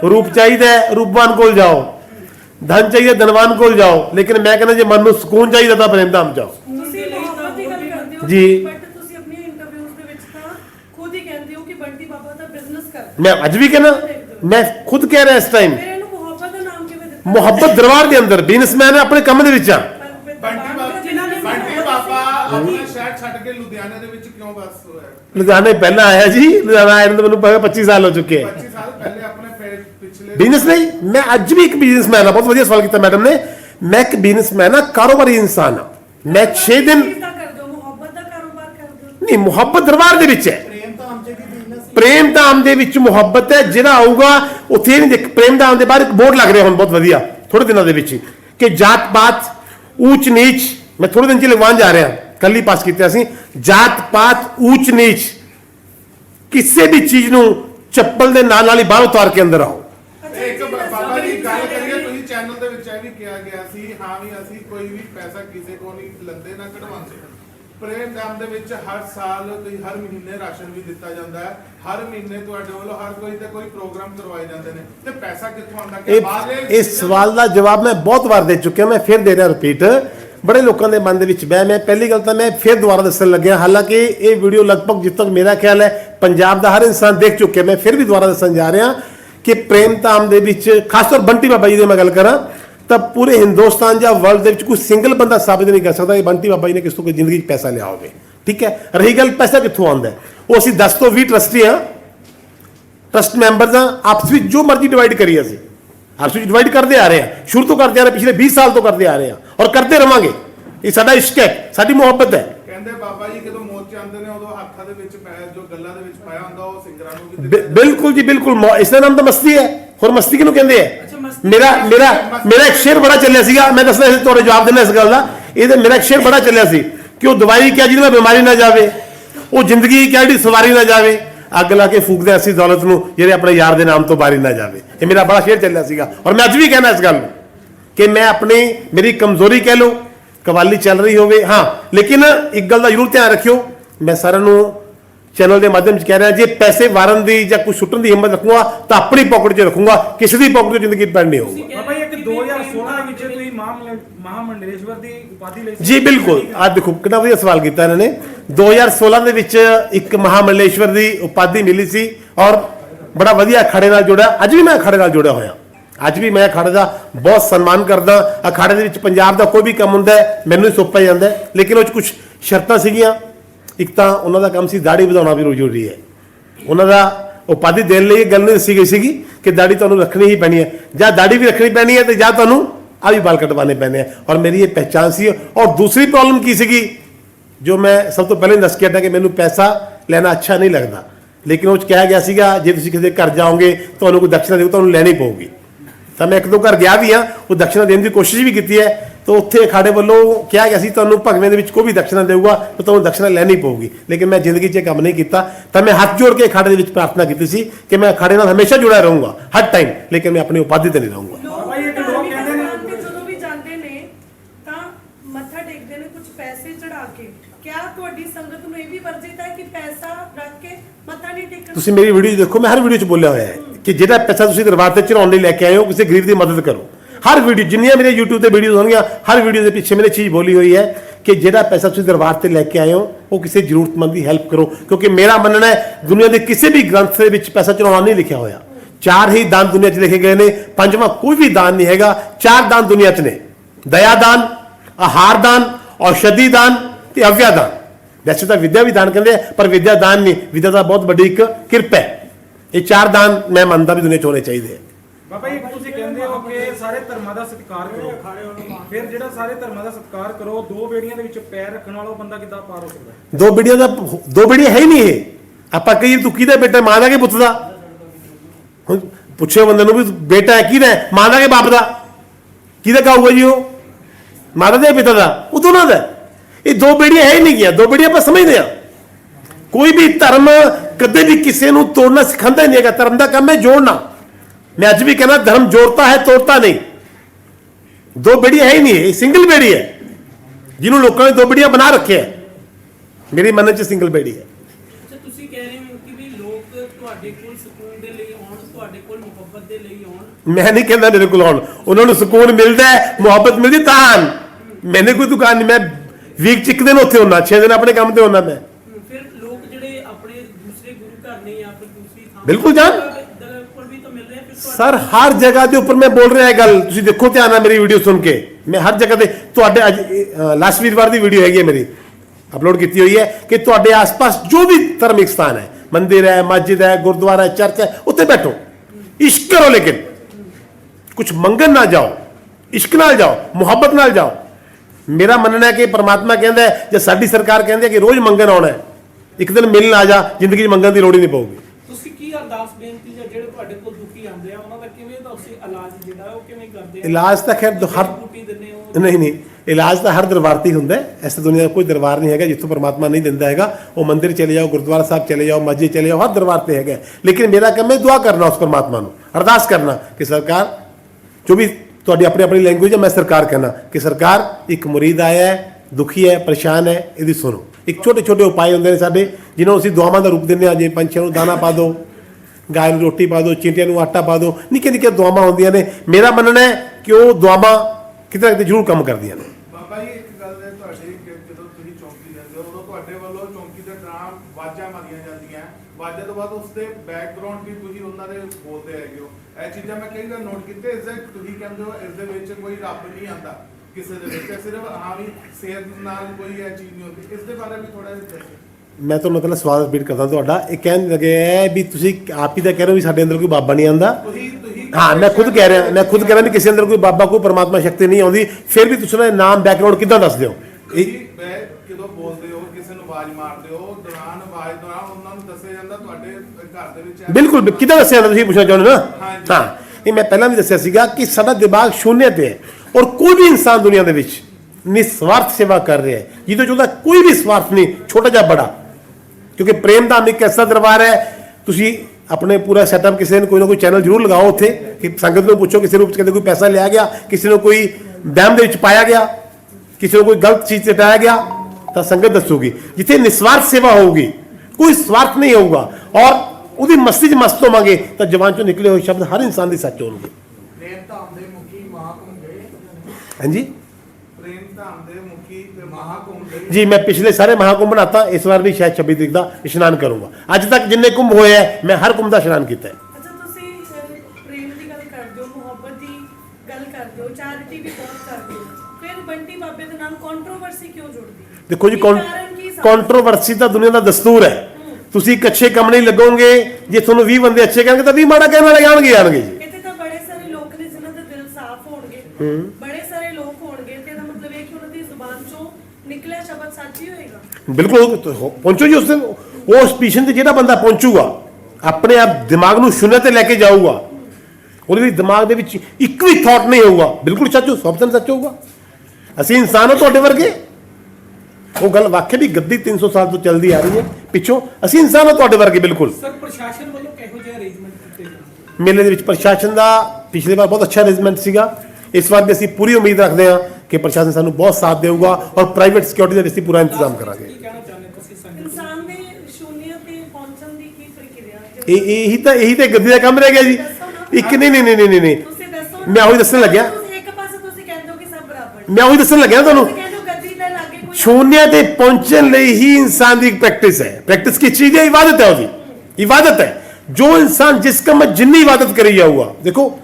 ਰੂਪ ਚਾਹੀਦਾ ਰੂਪਵਾਨ ਕੋਲ ਜਾਓ। ਧਨ ਚਾਹੀਦਾ ਧਨਵਾਨ ਕੋਲ ਜਾਓ। ਲੇਕਿਨ ਮੈਂ ਕਹਿੰਦਾ ਜੇ ਮਨ ਨੂੰ ਸਕੂਨ ਚਾਹੀਦਾ ਤਾਂ ਪ੍ਰੇਮਧਾਮ ਜਾਓ। ਤੁਸੀਂ ਮੁਹੱਬਤ ਦੀ ਗੱਲ ਕਰਦੇ ਹੋ ਜੀ। ਬਟ ਤੁਸੀਂ ਆਪਣੀਆਂ ਇੰਟਰਵਿਊਜ਼ ਦੇ ਵਿੱਚ ਤਾਂ ਖੁਦ ਹੀ ਕਹਿੰਦੇ ਹੋ ਕਿ ਬੰਟੀ ਬਾਬਾ ਦਾ ਬਿਜ਼ਨਸ ਕਰਦਾ। ਮੈਂ ਅੱਜ ਵੀ ਕਹਿੰਦਾ ਮੈਂ ਖੁਦ ਕਹਿ ਰਿਹਾ ਇਸ ਟਾਈਮ ਫਿਰ ਇਹਨੂੰ ਮੁਹੱਬਤ ਦਾ ਨਾਮ ਕਿਵੇਂ ਦਿੱਤਾ? ਮੁਹੱਬਤ ਦਰਬਾਰ ਦੇ ਅੰਦਰ ਬਿਜ਼ਨਸਮੈਨ ਆਪਣੇ ਕੰਮ ਦੇ ਵਿੱਚ ਆ। ਬੰਟੀ ਬਾਬਾ ਜਿਨ੍ਹਾਂ ਨੇ ਬੰਟੀ ਬਾਬਾ ਆਪਣਾ ਸ਼ਹਿਰ ਛੱਡ ਕੇ ਲੁਧਿਆਣੇ ਦੇ ਵਿੱਚ ਕਿਉਂ ਬਸ ਹੋਇਆ? ਲੁਧਿਆਣੇ ਪਹਿਲਾਂ ਆਇਆ ਜੀ ਲੁਧਿਆਣਾ ਆਇਆ ਨੂੰ ਤਾਂ ਮੈਨੂੰ ਪਤਾ 25 ਸਾਲ ਹੋ ਚੁੱਕੇ ਹੈ 25 ਸਾਲ ਪਹਿਲੇ ਆਪਣੇ ਪੇ- ਪਿਛਲੇ ਬਿਜ਼ਨਸ ਨਹੀਂ ਮੈਂ ਅੱਜ ਵੀ ਇੱਕ ਬਿਜ਼ਨਸਮੈਨ ਆ ਬਹੁਤ ਵਧੀਆ ਸਵਾਲ ਕੀਤਾ ਮੈਡਮ ਨੇ। ਮੈਂ ਇੱਕ ਬਿਜ਼ਨਸਮੈਨ ਆ ਕਾਰੋਬਾਰੀ ਇਨਸਾਨ ਆ ਮੈਂ 6 ਦਿਨ ਚੀਜ਼ ਦਾ ਕਰਦੇ ਹੋ? ਮੁਹੱਬਤ ਦਾ ਕਾਰੋਬਾਰ ਕਰਦੇ ਹੋ? ਨਹੀਂ ਮੁਹੱਬਤ ਦਰਬਾਰ ਦੇ ਵਿੱਚ ਹੈ। ਪ੍ਰੇਮ ਧਾਮ ਦੇ ਵਿੱਚ ਮੁਹੱਬਤ ਹੈ ਜਿਹੜਾ ਆਊਗਾ ਉੱਥੇ ਨਹੀਂ ਦੇਖ ਪ੍ਰੇਮ ਧਾਮ ਦੇ ਬਾਹਰ ਇੱਕ ਬੋਰਡ ਲੱਗ ਰਿਹਾ ਹੁਣ ਬਹੁਤ ਵਧੀਆ। ਥੋੜੇ ਦਿਨਾਂ ਦੇ ਵਿੱਚ ਕਿ ਜਾਤ ਪਾਤ ਊਚ ਨੀਚ ਮੈਂ ਥੋੜੇ ਦਿਨ ਚ ਲਗਵਾਉਣ ਜਾ ਰਿਹਾ। ਕੱਲ ਹੀ ਪਾਸ ਕੀਤਾ ਸੀ। ਜਾਤ ਪਾਤ ਊਚ ਨੀਚ ਕਿਸੇ ਵੀ ਚੀਜ਼ ਨੂੰ ਚੱਪਲ ਦੇ ਨਾਲ ਨਾਲ ਹੀ ਬਾਹਰ ਉਤਾਰ ਕੇ ਅੰਦਰ ਆਓ ਇਹ ਇੱਕ ਬਾ- ਬਾਬਾ ਜੀ ਗੱਲ ਕਰੀਏ ਤੁਸੀਂ ਚੈਨਲ ਦੇ ਵਿੱਚ ਇਹ ਵੀ ਕਿਹਾ ਗਿਆ ਸੀ ਹਾਂ ਵੀ ਅਸੀਂ ਕੋਈ ਵੀ ਪੈਸਾ ਕਿਸੇ ਕੋਲ ਨਹੀਂ ਲੈਂਦੇ ਨਾ ਕਢਵਾਉਂਦੇ ਪ੍ਰੇਮ ਦਾਮ ਦੇ ਵਿੱਚ ਹਰ ਸਾਲ ਕੋਈ ਹਰ ਮਹੀਨੇ ਰਾਸ਼ਨ ਵੀ ਦਿੱਤਾ ਜਾਂਦਾ ਹੈ। ਹਰ ਮਹੀਨੇ ਤੁਹਾਡੇ ਵੱਲੋਂ ਹਰ ਕੋਈ ਤੇ ਕੋਈ ਪ੍ਰੋਗਰਾਮ ਕਰਵਾਏ ਜਾਂਦੇ ਨੇ। ਤੇ ਪੈਸਾ ਕਿੱਥੋਂ ਆਉਂਦਾ ਕਿ ਇਹ ਇਸ ਸਵਾਲ ਦਾ ਜਵਾਬ ਮੈਂ ਬਹੁਤ ਵਾਰ ਦੇ ਚੁੱਕਿਆ ਮੈਂ ਫਿਰ ਦੇ ਰਿਹਾ ਰਿਪੀਟ ਬੜੇ ਲੋਕਾਂ ਦੇ ਮਨ ਦੇ ਵਿੱਚ ਬਹਿ ਮੈਂ ਪਹਿਲੀ ਗੱਲ ਤਾਂ ਮੈਂ ਫਿਰ ਦੁਬਾਰਾ ਦੱਸਣ ਲੱਗਿਆ ਹਾਲਾਂਕਿ ਇਹ ਵੀਡੀਓ ਲਗਭਗ ਜਿੱਥੇ ਤੱਕ ਮੇਰਾ ਖਿਆਲ ਹੈ ਪੰਜਾਬ ਦਾ ਹਰ ਇਨਸਾਨ ਦੇਖ ਚੁੱਕਿਆ। ਮੈਂ ਫਿਰ ਵੀ ਦੁਬਾਰਾ ਦੱਸਣ ਜਾ ਰਿਹਾ ਕਿ ਪ੍ਰੇਮ ਧਾਮ ਦੇ ਵਿੱਚ ਖਾਸ ਤੌਰ ਬੰਟੀ ਬਾਬਾ ਜੀ ਦੀ ਮੈਂ ਗੱਲ ਕਰਾਂ ਤਾਂ ਪੂਰੇ ਹਿੰਦੁਸਤਾਨ ਜਾਂ ਵਰਲਡ ਦੇ ਵਿੱਚ ਕੋਈ ਸਿੰਗਲ ਬੰਦਾ ਸਾਬਿਤ ਨਹੀਂ ਕਰ ਸਕਦਾ ਇਹ ਬੰਟੀ ਬਾਬਾ ਜੀ ਨੇ ਕਿਸ ਤੋਂ ਕੋਈ ਜ਼ਿੰਦਗੀ 'ਚ ਪੈਸਾ ਲਿਆ ਹੋਵੇ। ਠੀਕ ਹੈ? ਰਹੀ ਗੱਲ ਪੈਸਾ ਕਿੱਥੋਂ ਆਉਂਦਾ ਹੈ? ਉਹ ਅਸੀਂ 10 ਤੋਂ 20 ਟਰਸਟੀ ਹਾਂ ਟਰਸਟ ਮੈਂਬਰਸ ਆ ਆਪਸ ਵਿੱਚ ਜੋ ਮਰਜ਼ੀ ਡਿਵਾਈਡ ਕਰੀ ਅਸੀਂ। ਆਪਸ ਵਿੱਚ ਡਿਵਾਈਡ ਕਰਦੇ ਆ ਰਹੇ ਆ ਸ਼ੁਰੂ ਤੋਂ ਕਰਦੇ ਆ ਰਹੇ ਪਿਛਲੇ 20 ਸਾਲ ਤੋਂ ਕਰਦੇ ਆ ਰਹੇ ਆ ਔਰ ਕਰਦੇ ਰਵਾਂਗੇ। ਇਹ ਸਾਡਾ ਇਸ਼ਕ ਹੈ ਸਾਡੀ ਮੁਹੱਬਤ ਹੈ। ਕਹਿੰਦੇ ਬਾਬਾ ਜੀ ਜਦੋਂ ਮੋਰਚੇ ਆਉਂਦੇ ਨੇ ਉਦੋਂ ਹੱਥਾਂ ਦੇ ਵਿੱਚ ਪੈ- ਜੋ ਗੱਲਾਂ ਦੇ ਵਿੱਚ ਪਾਇਆ ਹੁੰਦਾ ਉਹ ਸਿੰਗਰਾਂ ਨੂੰ ਬਿਲਕੁਲ ਜੀ ਬਿਲਕੁਲ। ਇਸ ਦਾ ਨਾਮ ਤਾਂ ਮਸਤੀ ਹੈ। ਹੋਰ ਮਸਤੀ ਕਿਹਨੂੰ ਕਹਿੰਦੇ ਆ? ਮੇਰਾ ਮੇਰਾ ਮੇਰਾ ਇੱਕ ਸ਼ੇਰ ਬੜਾ ਚੱਲਿਆ ਸੀਗਾ। ਮੈਂ ਦੱਸਣਾ ਇਸ ਤੁਹਾਡੇ ਜਵਾਬ ਦੇਣਾ ਇਸ ਗੱਲ ਦਾ। ਇਹਦੇ ਮੇਰਾ ਇੱਕ ਸ਼ੇਰ ਬੜਾ ਚੱਲਿਆ ਸੀ ਕਿ ਉਹ ਦਵਾਈ ਕਿਹਾ ਜਿਹਦੇ ਨਾਲ ਬਿਮਾਰੀ ਨਾ ਜਾਵੇ। ਉਹ ਜ਼ਿੰਦਗੀ ਕਿਹਾ ਜਿਹੜੀ ਸਵਾਰੀ ਨਾ ਜਾਵੇ। ਅੱਗ ਲਾ ਕੇ ਫੂਕਦੇ ਅਸੀਂ ਦੌਲਤ ਨੂੰ ਜਿਹੜੇ ਆਪਣੇ ਯਾਰ ਦੇ ਨਾਮ ਤੋਂ ਬਾਰੀ ਨਾ ਜਾਵੇ। ਇਹ ਮੇਰਾ ਬੜਾ ਸ਼ੇਰ ਚੱਲਿਆ ਸੀਗਾ। ਔਰ ਮੈਂ ਅੱਜ ਵੀ ਕਹਿਣਾ ਇਸ ਗੱਲ ਨੂੰ ਕਿ ਮੈਂ ਆਪਣੀ ਮੇਰੀ ਕਮਜ਼ੋਰੀ ਕਹਿ ਲਓ ਕਵਾਲੀ ਚੱਲ ਰਹੀ ਹੋਵੇ। ਹਾਂ ਲੇਕਿਨ ਇੱਕ ਗੱਲ ਦਾ ਜ਼ਰੂਰ ਧਿਆਨ ਰੱਖਿਓ। ਮੈਂ ਸਾਰਿਆਂ ਨੂੰ ਚੈਨਲ ਦੇ ਮਾਧਿਅਮ 'ਚ ਕਹਿ ਰਿਹਾ ਜੇ ਪੈਸੇ ਵਾਰਨ ਦੀ ਜਾਂ ਕੋਈ ਸੁੱਟਣ ਦੀ ਹਿੰਮਤ ਰੱਖੂਗਾ ਤਾਂ ਆਪਣੀ ਪਾਕਟ 'ਚ ਰੱਖੂਗਾ ਕਿਸੇ ਦੀ ਪਾਕਟ 'ਚ ਜ਼ਿੰਦਗੀ ਪੈਣ ਨਹੀਂ ਹੋਊਗਾ। ਬਾਬਾ ਇੱਕ 2016 ਦੇ ਵਿੱਚ ਤੁਸੀਂ ਮਹਾ ਮਹਾਮੰਡਲੇਸ਼ਵਰ ਦੀ ਉਪਾਧੀ ਲਈ ਜੀ ਬਿਲਕੁਲ। ਆ ਦੇਖੋ ਕਿੰਨਾ ਵਧੀਆ ਸਵਾਲ ਕੀਤਾ ਇਹਨਾਂ ਨੇ। 2016 ਦੇ ਵਿੱਚ ਇੱਕ ਮਹਾਮੰਡਲੇਸ਼ਵਰ ਦੀ ਉਪਾਧੀ ਮਿਲੀ ਸੀ ਔਰ ਬੜਾ ਵਧੀਆ ਅਖਾੜੇ ਨਾਲ ਜੁੜਿਆ। ਅੱਜ ਵੀ ਮੈਂ ਅਖਾੜੇ ਨਾਲ ਜੁੜਿਆ ਹੋਇਆ। ਅੱਜ ਵੀ ਮੈਂ ਅਖਾੜੇ ਦਾ ਬਹੁਤ ਸਨਮਾਨ ਕਰਦਾ। ਅਖਾੜੇ ਦੇ ਵਿੱਚ ਪੰਜਾਬ ਦਾ ਕੋਈ ਵੀ ਕੰਮ ਹੁੰਦਾ ਮੈਨੂੰ ਹੀ ਸੌਂਪਿਆ ਜਾਂਦਾ ਲੇਕਿਨ ਉਹ ਚ ਕੁਝ ਸ਼ਰਤਾਂ ਸੀਗੀਆਂ। ਇੱਕ ਤਾਂ ਉਹਨਾਂ ਦਾ ਕੰਮ ਸੀ ਦਾੜੀ ਵਧਾਉਣਾ ਵੀ ਜ਼ਰੂਰੀ ਹੈ। ਉਹਨਾਂ ਦਾ ਉਪਾਧੀ ਦੇਣ ਲਈ ਇਹ ਗੱਲ ਨਹੀਂ ਦੱਸੀ ਗਈ ਸੀਗੀ ਕਿ ਦਾੜੀ ਤੁਹਾਨੂੰ ਰੱਖਣੀ ਹੀ ਪੈਣੀ ਹੈ। ਜਾਂ ਦਾੜੀ ਵੀ ਰੱਖਣੀ ਪੈਣੀ ਹੈ ਤੇ ਜਾਂ ਤੁਹਾਨੂੰ ਆ ਵੀ ਵਾਲ ਕਟਵਾਣੇ ਪੈਣੇ ਆ। ਔਰ ਮੇਰੀ ਇਹ ਪਹਿਚਾਨ ਸੀ ਔਰ ਦੂਸਰੀ ਪ੍ਰੋਬਲਮ ਕੀ ਸੀਗੀ? ਜੋ ਮੈਂ ਸਭ ਤੋਂ ਪਹਿਲੇ ਦੱਸ ਕੇ ਹਟਾ ਕਿ ਮੈਨੂੰ ਪੈਸਾ ਲੈਣਾ ਅੱਛਾ ਨਹੀਂ ਲੱਗਦਾ। ਲੇਕਿਨ ਉਹ 'ਚ ਕਿਹਾ ਗਿਆ ਸੀਗਾ, ਜੇ ਤੁਸੀਂ ਕਿਸੇ ਘਰ ਜਾਓਗੇ, ਤੁਹਾਨੂੰ ਕੋਈ ਦਕਸ਼ਨਾ ਦਿਓ ਤੁਹਾਨੂੰ ਲੈਣੀ ਪਊਗੀ। ਤਾਂ ਮੈਂ ਇੱਕ ਦੋ ਘਰ ਗਿਆ ਵੀ ਆ ਉਹ ਦਕਸ਼ਨਾ ਦੇਣ ਦੀ ਕੋਸ਼ਿਸ਼ ਵੀ ਕੀਤੀ ਹੈ। ਤਾਂ ਉੱਥੇ ਅਖਾੜੇ ਵੱਲੋਂ ਕਿਹਾ ਗਿਆ ਸੀ ਤੁਹਾਨੂੰ ਭਗਵੇਂ ਦੇ ਵਿੱਚ ਕੋਈ ਵੀ ਦਕਸ਼ਨਾ ਦੇਊਗਾ ਤਾਂ ਤੁਹਾਨੂੰ ਦਕਸ਼ਨਾ ਲੈਣੀ ਪਊਗੀ। ਲੇਕਿਨ ਮੈਂ ਜ਼ਿੰਦਗੀ 'ਚ ਇਹ ਕੰਮ ਨਹੀਂ ਕੀਤਾ। ਤਾਂ ਮੈਂ ਹੱਥ ਜੋੜ ਕੇ ਅਖਾੜੇ ਦੇ ਵਿੱਚ ਪ੍ਰਾਰਥਨਾ ਕੀਤੀ ਸੀ ਕਿ ਮੈਂ ਅਖਾੜੇ ਨਾਲ ਹਮੇਸ਼ਾ ਜੁੜਿਆ ਰਹੂੰਗਾ ਹਰ ਟਾਈਮ ਲੇਕਿਨ ਮੈਂ ਆਪਣੀ ਉਪਾਧੀ ਤੇ ਨਹੀਂ ਰਹੂੰਗਾ। ਲੋਕ ਭਾਈ ਇੱਕ ਲੋਕ ਧਾਰਮਿਕ ਕਹਿੰਦੇ ਨੇ- ਸਥਾਨ ਤੇ ਜਦੋਂ ਵੀ ਜਾਂਦੇ ਨੇ ਤਾਂ ਮੱਥਾ ਟੇਕਦੇ ਨੇ ਕੁਝ ਪੈਸੇ ਚੜਾ ਕੇ। ਕਿਆ ਤੁਹਾਡੀ ਸੰਗਤ ਨੂੰ ਇਹ ਵੀ ਵਰਜਿਤ ਹੈ ਕਿ ਪੈਸਾ ਰੱਖ ਕੇ ਮੱਥਾ ਨਹੀਂ ਟੇਕਣਾ ਤੁਸੀਂ ਮੇਰੀ ਵੀਡੀਓ ਦੇਖੋ ਮੈਂ ਹਰ ਵੀਡੀਓ 'ਚ ਬੋਲਿਆ ਹੋਇਆ ਹੈ ਕਿ ਜਿਹੜਾ ਪੈਸਾ ਤੁਸੀਂ ਦਰਬਾਰ ਤੇ ਚੜਾਉਣ ਲਈ ਲੈ ਕੇ ਆਏ ਹੋ ਕਿਸੇ ਗਰੀਬ ਦੀ ਮਦਦ ਕਰੋ। ਹਰ ਵੀਡੀਓ ਜਿੰਨੀਆਂ ਮੇਰੇ YouTube ਤੇ ਵੀਡੀਓਜ਼ ਹੋਣਗੀਆਂ, ਹਰ ਵੀਡੀਓ ਦੇ ਪਿੱਛੇ ਮੇਰੇ ਚੀਜ਼ ਬੋਲੀ ਹੋਈ ਹੈ ਕਿ ਜਿਹੜਾ ਪੈਸਾ ਤੁਸੀਂ ਦਰਬਾਰ ਤੇ ਲੈ ਕੇ ਆਏ ਹੋ, ਉਹ ਕਿਸੇ ਜ਼ਰੂਰਤਮੰਦ ਦੀ ਹੈਲਪ ਕਰੋ। ਕਿਉਂਕਿ ਮੇਰਾ ਮੰਨਣਾ ਹੈ, ਦੁਨੀਆ ਦੇ ਕਿਸੇ ਵੀ ਗ੍ਰੰਥ ਦੇ ਵਿੱਚ ਪੈਸਾ ਚਲਾਉਣਾ ਨਹੀਂ ਲਿਖਿਆ ਹੋਇਆ। ਚਾਰ ਹੀ ਦਾਨ ਦੁਨੀਆ 'ਚ ਲਿਖੇ ਗਏ ਨੇ, ਪੰਜਵਾਂ ਕੋਈ ਵੀ ਦਾਨ ਨਹੀਂ ਹੈਗਾ, ਚਾਰ ਦਾਨ ਦੁਨੀਆ 'ਚ ਨੇ। ਦਇਆ ਦਾਨ, ਆਹਾਰ ਦਾਨ, ਔਸ਼ਧੀ ਦਾਨ ਤੇ ਅਵਿਆ ਦਾਨ। ਵੈਸੇ ਤਾਂ ਵਿਦਿਆ ਵੀ ਦਾਨ ਕਹਿੰਦੇ ਆ, ਪਰ ਵਿਦਿਆ ਦਾਨ ਨਹੀਂ, ਵਿਦਿਆ ਦਾ ਬਹੁਤ ਵੱਡੀ ਇੱਕ ਕਿਰਪਾ ਹੈ। ਇਹ ਚਾਰ ਦਾਨ ਮੈਂ ਮੰਨਦਾ ਵੀ ਦੁਨੀਆ 'ਚ ਹੋਣੇ ਚਾਹੀਦੇ ਆ। ਬਾਬਾ ਜੀ ਤੁਸੀਂ ਕਿ ਸਾਰੇ ਧਰਮਾਂ ਦਾ ਸਤਿਕਾਰ ਕਰੋ। ਫਿਰ ਜਿਹੜਾ ਸਾਰੇ ਧਰਮਾਂ ਦਾ ਸਤਿਕਾਰ ਕਰੋ, ਦੋ ਬੇੜੀਆਂ ਦੇ ਵਿੱਚ ਪੈਰ ਰੱਖਣ ਵਾਲਾ ਉਹ ਬੰਦਾ ਕਿੱਦਾਂ ਪਾਰ ਹੋ ਸਕਦਾ? ਦੋ ਬੇੜੀਆਂ ਦਾ ਦੋ ਬੇੜੀਆਂ ਹੈ ਹੀ ਨਹੀਂ ਇਹ। ਆਪਾਂ ਕਹੀਏ ਤੂੰ ਕਿਹਦਾ ਬੇਟਾ ਮਾਂ ਦਾ ਕਿ ਪੁੱਤ ਦਾ? ਹੁਣ ਪੁੱਛੇ ਬੰਦੇ ਨੂੰ ਵੀ ਬੇਟਾ ਹੈ, ਕਿਹਦਾ ਮਾਂ ਦਾ ਕਿ ਬਾਪ ਦਾ? ਕਿਹਦਾ ਕਹੂਗਾ ਜੀ ਉਹ? ਮਾਤਾ ਦੇ ਪਿਤਾ ਦਾ? ਉਹ ਦੋਨਾਂ ਦਾ ਇਹ ਦੋ ਬੇੜੀਆਂ ਹੈ ਹੀ ਨਹੀਂ ਗਿਆ ਦੋ ਬੇੜੀਆਂ ਆਪਾਂ ਸਮਝਦੇ ਆ ਕੋਈ ਵੀ ਧਰਮ ਕਦੇ ਵੀ ਕਿਸੇ ਨੂੰ ਤੋੜਨਾ ਸਿਖਾਉਂਦਾ ਹੀ ਨਹੀਂ ਹੈਗਾ। ਧਰਮ ਦਾ ਕੰਮ ਹੈ ਜੋੜਨਾ। ਮੈਂ ਅੱਜ ਵੀ ਕਹਿੰਦਾ ਧਰਮ ਜੋੜਤਾ ਹੈ ਤੋੜਤਾ ਨਹੀਂ। ਦੋ ਬੇੜੀਆਂ ਹੈ ਹੀ ਨਹੀਂ ਇਹ ਸਿੰਗਲ ਬੇੜੀ ਹੈ। ਜਿਹਨੂੰ ਲੋਕਾਂ ਨੇ ਦੋ ਬੇੜੀਆਂ ਬਣਾ ਰੱਖਿਆ ਮੇਰੀ ਮੰਨ ਚ ਸਿੰਗਲ ਬੇੜੀ ਹੈ। ਅੱਛਾ ਤੁਸੀਂ ਕਹਿ ਰਹੇ ਹੋ ਕਿ ਵੀ ਲੋਕ ਤੁਹਾਡੇ ਕੋਲ ਸਕੂਨ ਦੇ ਲਈ ਆਉਣ ਤੁਹਾਡੇ ਕੋਲ ਮੁਹੱਬਤ ਦੇ ਲਈ ਆਉਣ। ਮੈਂ ਨਹੀਂ ਕਹਿੰਦਾ ਮੇਰੇ ਕੋਲ ਆਉਣ। ਉਹਨਾਂ ਨੂੰ ਸਕੂਨ ਮਿਲਦਾ ਹੈ ਮੁਹੱਬਤ ਮਿਲਦੀ ਤਾਂ। ਮੈਨੇ ਕੋਈ ਦੁਕਾਨ ਨਹੀਂ ਮੈਂ ਵੀਕ ਚ ਇੱਕ ਦਿਨ ਉੱਥੇ ਹੁੰਦਾ 6 ਦਿਨ ਆਪਣੇ ਕੰਮ ਤੇ ਹੁੰਦਾ ਮੈਂ। ਹਮ, ਫਿਰ ਲੋਕ ਜਿਹੜੇ ਆਪਣੇ ਦੂਸਰੇ ਗੁਰੂ ਘਰ ਨੇ ਜਾਂ ਫਿਰ ਦੂਸਰੀ ਥਾਂ ਬਿਲਕੁਲ ਜਾਣ। ਦਰ ਉੱਪਰ ਵੀ ਤਾਂ ਮਿਲ ਰਿਹਾ ਫਿਰ ਤੁਹਾਡੇ- ਸਰ, ਹਰ ਜਗ੍ਹਾ ਦੇ ਉੱਪਰ ਮੈਂ ਬੋਲ ਰਿਹਾ ਇਹ ਗੱਲ। ਤੁਸੀਂ ਦੇਖੋ ਧਿਆਨ ਨਾਲ ਮੇਰੀ ਵੀਡੀਓ ਸੁਣ ਕੇ। ਮੈਂ ਹਰ ਜਗ੍ਹਾ ਤੇ ਤੁਹਾਡੇ ਅੱਜ ਲਾਸਟ ਵੀਰਵਾਰ ਦੀ ਵੀਡੀਓ ਹੈਗੀ ਹੈ ਮੇਰੀ। ਅਪਲੋਡ ਕੀਤੀ ਹੋਈ ਹੈ ਕਿ ਤੁਹਾਡੇ ਆਸ-ਪਾਸ ਜੋ ਵੀ ਧਾਰਮਿਕ ਸਥਾਨ ਹੈ, ਮੰਦਿਰ ਹੈ, ਮਸਜਿਦ ਹੈ, ਗੁਰਦੁਆਰਾ ਹੈ, ਚਰਚ ਹੈ, ਉੱਥੇ ਬੈਠੋ। ਇਸ਼ਕ ਕਰੋ ਲੇਕਿਨ। ਕੁਝ ਮੰਗਣ ਨਾ ਜਾਓ, ਇਸ਼ਕ ਨਾਲ ਜਾਓ, ਮੁਹੱਬਤ ਨਾਲ ਜਾਓ। ਮੇਰਾ ਮੰਨਣਾ ਹੈ ਕਿ ਪਰਮਾਤਮਾ ਕਹਿੰਦਾ ਹੈ ਜੇ ਸਾਡੀ ਸਰਕਾਰ ਕਹਿੰਦੀ ਹੈ ਕਿ ਰੋਜ਼ ਮੰਗਣ ਆਉਣਾ ਹੈ। ਇੱਕ ਦਿਨ ਮਿਲਣ ਆ ਜਾ, ਜ਼ਿੰਦਗੀ 'ਚ ਮੰਗਣ ਦੀ ਲੋੜ ਹੀ ਨਹੀਂ ਪਊਗੀ। ਤੁਸੀਂ ਕੀ ਅਰਦਾਸ ਬੇਨਤੀ ਜਾਂ ਜਿਹੜੇ ਤੁਹਾਡੇ ਕੋਲ ਦੁਖੀ ਆਉਂਦੇ ਆ ਉਹਨਾਂ ਦਾ ਕਿਵੇਂ ਤੁਸੀਂ ਇਲਾਜ ਜਿਹੜਾ ਉਹ ਕਿਵੇਂ ਕਰਦੇ ਆ ਇਲਾਜ ਤਾਂ ਖੈਰ ਦੋ- ਹਰ ਨਹੀਂ ਨਹੀਂ, ਇਲਾਜ ਤਾਂ ਹਰ ਦਰਬਾਰ ਤੇ ਹੀ ਹੁੰਦਾ ਹੈ। ਐਸੀ ਦੁਨੀਆ ਦਾ ਕੋਈ ਦਰਬਾਰ ਨਹੀਂ ਹੈਗਾ ਜਿੱਥੋਂ ਪਰਮਾਤਮਾ ਨਹੀਂ ਦਿੰਦਾ ਹੈਗਾ। ਉਹ ਮੰਦਿਰ ਚਲੇ ਜਾਓ, ਗੁਰਦੁਆਰਾ ਸਾਹਿਬ ਚਲੇ ਜਾਓ, ਮਸਜਿਦ ਚਲੇ ਜਾਓ, ਹਰ ਦਰਬਾਰ ਤੇ ਹੈਗਾ ਲੇਕਿਨ ਮੇਰਾ ਕੰਮ ਹੈ ਦੁਆ ਕਰਨਾ ਉਸ ਪਰਮਾਤਮਾ ਨੂੰ, ਅਰਦਾਸ ਕਰਨਾ ਕਿ ਸਰਕਾਰ, ਜੋ ਵੀ ਤੁਹਾਡੀ ਆਪਣੀ ਆਪਣੀ ਲੈਂਗੁਏਜ ਹੈ, ਮੈਂ ਸਰਕਾਰ ਕਹਿਣਾ ਕਿ ਸਰਕਾਰ ਇੱਕ ਮੁਰੀਦ ਆਇਆ ਹੈ, ਦੁਖੀ ਹੈ, ਪਰੇਸ਼ਾਨ ਹੈ, ਇਹਦੀ ਸੁਣੋ। ਇੱਕ ਛੋਟੇ ਛੋਟੇ ਉਪਾਏ ਹੁੰਦੇ ਨੇ ਸਾਡੇ ਜਿਨ੍ਹਾਂ ਨੂੰ ਅਸੀਂ ਦੁਆਵਾਂ ਦਾ ਰੂਪ ਦਿੰਦੇ ਹਾਂ ਜੇ ਪੰਛੀਆਂ ਨੂੰ ਦਾਣਾ ਪਾ ਦਿਓ ਗਾਇ ਨੂੰ ਰੋਟੀ ਪਾ ਦਿਓ ਚਿੰਟੀਆਂ ਨੂੰ ਆਟਾ ਪਾ ਦਿਓ। ਨਿੱਕੇ ਨਿੱਕੇ ਦੁਆਵਾਂ ਹੁੰਦੀਆਂ ਨੇ। ਮੇਰਾ ਮੰਨਣਾ ਹੈ ਕਿ ਉਹ ਦੁਆਵਾਂ ਕਿਤੇ ਨਾ ਕਿਤੇ ਜ਼ਰੂਰ ਕੰਮ ਕਰਦੀਆਂ ਨੇ। ਬਾਬਾ ਜੀ, ਇੱਕ ਗੱਲ ਹੈ ਤੁਹਾਡੀ ਜਦੋਂ ਤੁਸੀਂ ਚੌਂਕੀ ਜਾਂਦੇ ਹੋ, ਉਦੋਂ ਤੁਹਾਡੇ ਵੱਲੋਂ ਚੌਂਕੀ ਦੇ ਦੌਰਾਨ ਵਾਜਾਂ ਮਾਰੀਆਂ ਜਾਂਦੀਆਂ। ਵਾਜਾਂ ਤੋਂ ਬਾਅਦ ਉਸ ਦੇ ਬੈਕਗ੍ਰਾਉਂਡ ਵੀ ਤੁਸੀਂ ਉਹਨਾਂ ਦੇ ਬੋਲਦੇ ਹੈਗੇ ਹੋ। ਇਹ ਚੀਜ਼ਾਂ ਮੈਂ ਕਈ ਵਾਰ ਨੋਟ ਕੀਤੇ, ਇਸ ਦੇ ਤੁਸੀਂ ਕਹਿੰਦੇ ਹੋ, ਇਸ ਦੇ ਵਿੱਚ ਕੋਈ ਰੱਬ ਨਹੀਂ ਆਂਦਾ ਕਿਸੇ ਦੇ ਵਿੱਚ। ਇਹ ਸਿਰਫ ਹਾਂ ਵੀ ਸਿਹਤ ਨਾਲ ਕੋਈ ਇਹ ਚੀਜ਼ ਨਹੀਂ ਹੁੰਦੀ। ਇਸ ਦੇ ਬਾਰੇ ਵੀ ਥੋੜਾ ਜਿਹਾ ਦੱਸੋ। ਮੈਂ ਤੁਹਾਨੂੰ ਮਤਲਬ ਸਵਾਲ ਰਿਪੀਟ ਕਰਦਾ ਤੁਹਾਡਾ। ਇਹ ਕਹਿਣ ਲੱਗੇ ਵੀ ਤੁਸੀਂ ਆਪ ਹੀ ਤਾਂ ਕਹਿ ਰਹੇ ਹੋ ਵੀ ਸਾਡੇ ਅੰਦਰ ਕੋਈ ਬਾਬਾ ਨਹੀਂ ਆਂਦਾ ਤੁਸੀਂ ਹਾਂ ਮੈਂ ਖੁਦ ਕਹਿ ਰਿਹਾ ਮੈਂ ਖੁਦ ਕਹਿ ਰਿਹਾ ਵੀ ਕਿਸੇ ਅੰਦਰ ਕੋਈ ਬਾਬਾ ਕੋਈ ਪਰਮਾਤਮਾ ਸ਼ਕਤੀ ਨਹੀਂ ਆਉਂਦੀ। ਫਿਰ ਵੀ ਤੁਸੀਂ ਉਹਦਾ ਨਾਮ ਬੈਕਗ੍ਰਾਉਂਡ ਕਿੱਦਾਂ ਦੱਸਦੇ ਹੋ ਇਹ ਤੁਸੀਂ ਬੈ ਜਦੋਂ ਬੋਲਦੇ ਹੋ ਕਿਸੇ ਨੂੰ ਆਵਾਜ਼ ਮਾਰਦੇ ਹੋ ਦੌਰਾਨ ਆਵਾਜ਼ ਦੌਰਾਨ ਉਹਨਾਂ ਨੂੰ ਦੱਸਿਆ ਜਾਂਦਾ ਤੁਹਾਡੇ ਘਰ ਦੇ ਵਿੱਚ ਇਹ- ਬਿਲਕੁਲ ਕਿੱਦਾਂ ਦੱਸਿਆ ਜਾਂਦਾ ਤੁਸੀਂ ਪੁੱਛਣਾ ਚਾਹੁੰਦੇ ਨਾ। ਹਾਂ। ਇਹ ਮੈਂ ਪਹਿਲਾਂ ਵੀ ਦੱਸਿਆ ਸੀਗਾ ਕਿ ਸਾਡਾ ਦਿਮਾਗ ਸ਼ੂਨਿਆ ਤੇ ਹੈ ਔਰ ਕੋਈ ਵੀ ਇਨਸਾਨ ਦੁਨੀਆ ਦੇ ਵਿੱਚ ਨਿਸਵਾਰਥ ਸੇਵਾ ਕਰ ਰਿਹਾ ਹੈ। ਜਿਹਦੇ ਚ ਉਹਦਾ ਕੋਈ ਵੀ ਸਵਾਰਥ ਨਹੀਂ ਛੋਟਾ ਜਾਂ ਬੜਾ। ਕਿਉਂਕਿ ਪ੍ਰੇਮ ਦਾ ਇੱਕ ਐਸਾ ਦਰਬਾਰ ਹੈ ਤੁਸੀਂ ਆਪਣੇ ਪੂਰਾ ਸੈਟਅਪ ਕਿਸੇ ਨੂੰ ਕੋਈ ਨਾ ਕੋਈ ਚੈਨਲ ਜ਼ਰੂਰ ਲਗਾਓ ਉੱਥੇ ਕਿ ਸੰਗਤ ਨੂੰ ਪੁੱਛੋ ਕਿਸੇ ਰੂਪ ਚ ਕਦੇ ਕੋਈ ਪੈਸਾ ਲਿਆ ਗਿਆ ਕਿਸੇ ਨੂੰ ਕੋਈ ਵਹਿਮ ਦੇ ਵਿੱਚ ਪਾਇਆ ਗਿਆ ਕਿਸੇ ਨੂੰ ਕੋਈ ਗਲਤ ਚੀਜ਼ ਚਟਾਇਆ ਗਿਆ ਤਾਂ ਸੰਗਤ ਦੱਸੂਗੀ। ਜਿੱਥੇ ਨਿਸਵਾਰਥ ਸੇਵਾ ਹੋਊਗੀ ਕੋਈ ਸਵਾਰਥ ਨਹੀਂ ਹੋਊਗਾ ਔਰ ਉਹਦੀ ਮਸਤੀ 'ਚ ਮਸਤ ਹੋਵਾਂਗੇ ਤਾਂ ਜਵਾਨ ਚੋਂ ਨਿਕਲੇ ਹੋਏ ਸ਼ਬਦ ਹਰ ਇਨਸਾਨ ਦੇ ਸੱਚ ਹੋਣਗੇ। ਪ੍ਰੇਮ ਧਾਮ ਦੇ ਮੁਖੀ ਮਹਾਕੁੰਭ ਦੇ ਹਾਂਜੀ ਪ੍ਰੇਮ ਧਾਮ ਦੇ ਮੁਖੀ ਤੇ ਮਹਾਕੁੰਭ ਦੇ ਜੀ ਮੈਂ ਪਿਛਲੇ ਸਾਰੇ ਮਹਾਕੁੰਭ ਬਣਾਤਾ ਇਸ ਵਾਰ ਵੀ ਸ਼ਾਇਦ 26 ਤਰੀਕ ਦਾ ਇਸ਼ਨਾਨ ਕਰੂੰਗਾ। ਅੱਜ ਤੱਕ ਜਿੰਨੇ ਕੁੰਭ ਹੋਏ ਹੈ ਮੈਂ ਹਰ ਕੁੰਭ ਦਾ ਇਸ਼ਨਾਨ ਕੀਤਾ ਹੈ ਅੱਛਾ ਤੁਸੀਂ ਅਹ, ਪ੍ਰੇਮ ਦੀ ਗੱਲ ਕਰਦੇ ਹੋ ਮੁਹੱਬਤ ਦੀ ਗੱਲ ਕਰਦੇ ਹੋ ਚੈਰਿਟੀ ਵੀ ਬਹੁਤ ਕਰਦੇ ਹੋ ਫਿਰ ਬੰਟੀ ਬਾਬੇ ਦੇ ਨਾਲ ਕੰਟਰੋਵਰਸੀ ਕਿਉਂ ਜੁੜਦੀ ਹੈ? ਦੇਖੋ ਜੀ, ਕੀ ਕੌਣ- ਕਾਰਨ ਕੀ ਕੰਟਰੋਵਰਸੀ ਤਾਂ ਦੁਨੀਆ ਦਾ ਦਸਤੂਰ ਹੈ। ਤੁਸੀਂ ਇੱਕ ਅੱਛੇ ਕੰਮ ਨਹੀਂ ਲੱਗੋਗੇ ਜੇ ਤੁਹਾਨੂੰ 20 ਬੰਦੇ ਅੱਛੇ ਕਹਿਣਗੇ ਤਾਂ 20 ਮਾੜਾ ਕਹਿਣ ਵਾਲੇ ਆਣਗੇ ਆਣਗੇ ਜੀ। ਇੱਥੇ ਤਾਂ ਬੜੇ ਸਾਰੇ ਲੋਕ ਨੇ ਜਿਨ੍ਹਾਂ ਦੇ ਦਿਲ ਸਾਫ਼ ਹੋਣਗੇ ਬੜੇ ਸਾਰੇ ਲੋਕ ਹੋਣਗੇ ਤੇ ਇਹਦਾ ਮਤਲਬ ਇਹ ਕਿ ਉਹਨਾਂ ਦੀ ਜ਼ੁਬਾਨ ਚੋਂ ਨਿਕਲਿਆ ਸ਼ਬਦ ਸੱਚ ਹੀ ਹੋਏਗਾ ਬਿਲਕੁਲ ਉਹ- ਪਹੁੰਚੋ ਜੀ ਉਸ ਦਿਨ। ਉਸ ਪੋਜੀਸ਼ਨ ਤੇ ਜਿਹੜਾ ਬੰਦਾ ਪਹੁੰਚੂਗਾ ਆਪਣੇ ਆਪ ਦਿਮਾਗ ਨੂੰ ਸ਼ੂਨਯ ਤੇ ਲੈ ਕੇ ਜਾਊਗਾ। ਉਹਦੇ ਵੀ ਦਿਮਾਗ ਦੇ ਵਿੱਚ ਇੱਕ ਵੀ ਥਾਟ ਨਹੀਂ ਹੋਊਗਾ। ਬਿਲਕੁਲ ਸੱਚ ਹੋ 100% ਸੱਚ ਹੋਊਗਾ। ਅਸੀਂ ਇਨਸਾਨ ਹਾਂ ਤੁਹਾਡੇ ਵਰਗੇ। ਉਹ ਗੱਲ ਵਾਕਈ ਵੀ ਗੱਦੀ 300 ਸਾਲ ਤੋਂ ਚੱਲਦੀ ਆ ਰਹੀ ਹੈ। ਪਿੱਛੋਂ ਅਸੀਂ ਇਨਸਾਨ ਹਾਂ ਤੁਹਾਡੇ ਵਰਗੇ ਬਿਲਕੁਲ। ਸਰ ਪ੍ਰਸ਼ਾਸਨ ਵੱਲੋਂ ਕਿਹੋ ਜਿਹੇ ਅਰੇਂਜਮੈਂਟ ਕੀਤੇ ਜਾਂਦੇ ਮੇਲੇ ਦੇ ਵਿੱਚ ਪ੍ਰਸ਼ਾਸਨ ਦਾ ਪਿਛਲੇ ਵਾਰ ਬਹੁਤ ਅੱਛਾ ਅਰੇਂਜਮੈਂਟ ਸੀਗਾ। ਇਸ ਵਾਰ ਵੀ ਅਸੀਂ ਪੂਰੀ ਉਮੀਦ ਰੱਖਦੇ ਹਾਂ ਕਿ ਪ੍ਰਸ਼ਾਸਨ ਸਾਨੂੰ ਬਹੁਤ ਸਾਥ ਦੇਊਗਾ ਔਰ ਪ੍ਰਾਈਵੇਟ ਸਿਕਿਉਰਿਟੀ ਦਾ ਵੀ ਅਸੀਂ ਪੂਰਾ ਇੰਤਜ਼ਾਮ ਕਰਾਂਗੇ। ਕੀ ਕਹਿਣਾ ਚਾਹੁੰਦੇ ਤੁਸੀਂ ਸੰਗਤ ਨੂੰ? ਇਨਸਾਨ ਦੇ ਸ਼ੂਨਿਆ ਤੇ ਪਹੁੰਚਣ ਦੀ ਕੀ ਪ੍ਰਕਿਰਿਆ? ਇਹ ਇਹ- ਤਾਂ ਇਹੀ ਤਾਂ ਗੱਦੀ ਦਾ ਕੰਮ ਰਹਿ ਗਿਆ ਜੀ। ਇੱਕ ਨਹੀਂ ਨਹੀਂ ਨਹੀਂ ਨਹੀਂ ਨਹੀਂ। ਤੁਸੀਂ ਦੱਸੋ ਮੈਂ ਉਹੀ ਦੱਸਣ ਲੱਗਿਆ। ਇੱਕ ਪਾਸੇ ਤੁਸੀਂ ਕਹਿੰਦੇ ਹੋ ਕਿ ਸਭ ਬਰਾਬਰ ਨੇ। ਮੈਂ ਉਹੀ ਦੱਸਣ ਲੱਗਿਆ ਤੁਹਾਨੂੰ। ਸ਼ੂਨਿਆ ਤੇ ਪਹੁੰਚਣ ਲਈ ਹੀ ਇਨਸਾਨ ਦੀ ਪ੍ਰੈਕਟਿਸ ਹੈ। ਪ੍ਰੈਕਟਿਸ ਕੀ ਚੀਜ਼ ਹੈ? ਇਬਾਦਤ ਹੈ ਉਹਦੀ। ਇਬਾਦਤ ਹੈ। ਜੋ ਇਨਸਾਨ ਜਿਸ ਕੰਮ ਜਿੰਨੀ ਇਬਾਦਤ ਕਰੀ ਜਾਊਗਾ। ਦੇਖੋ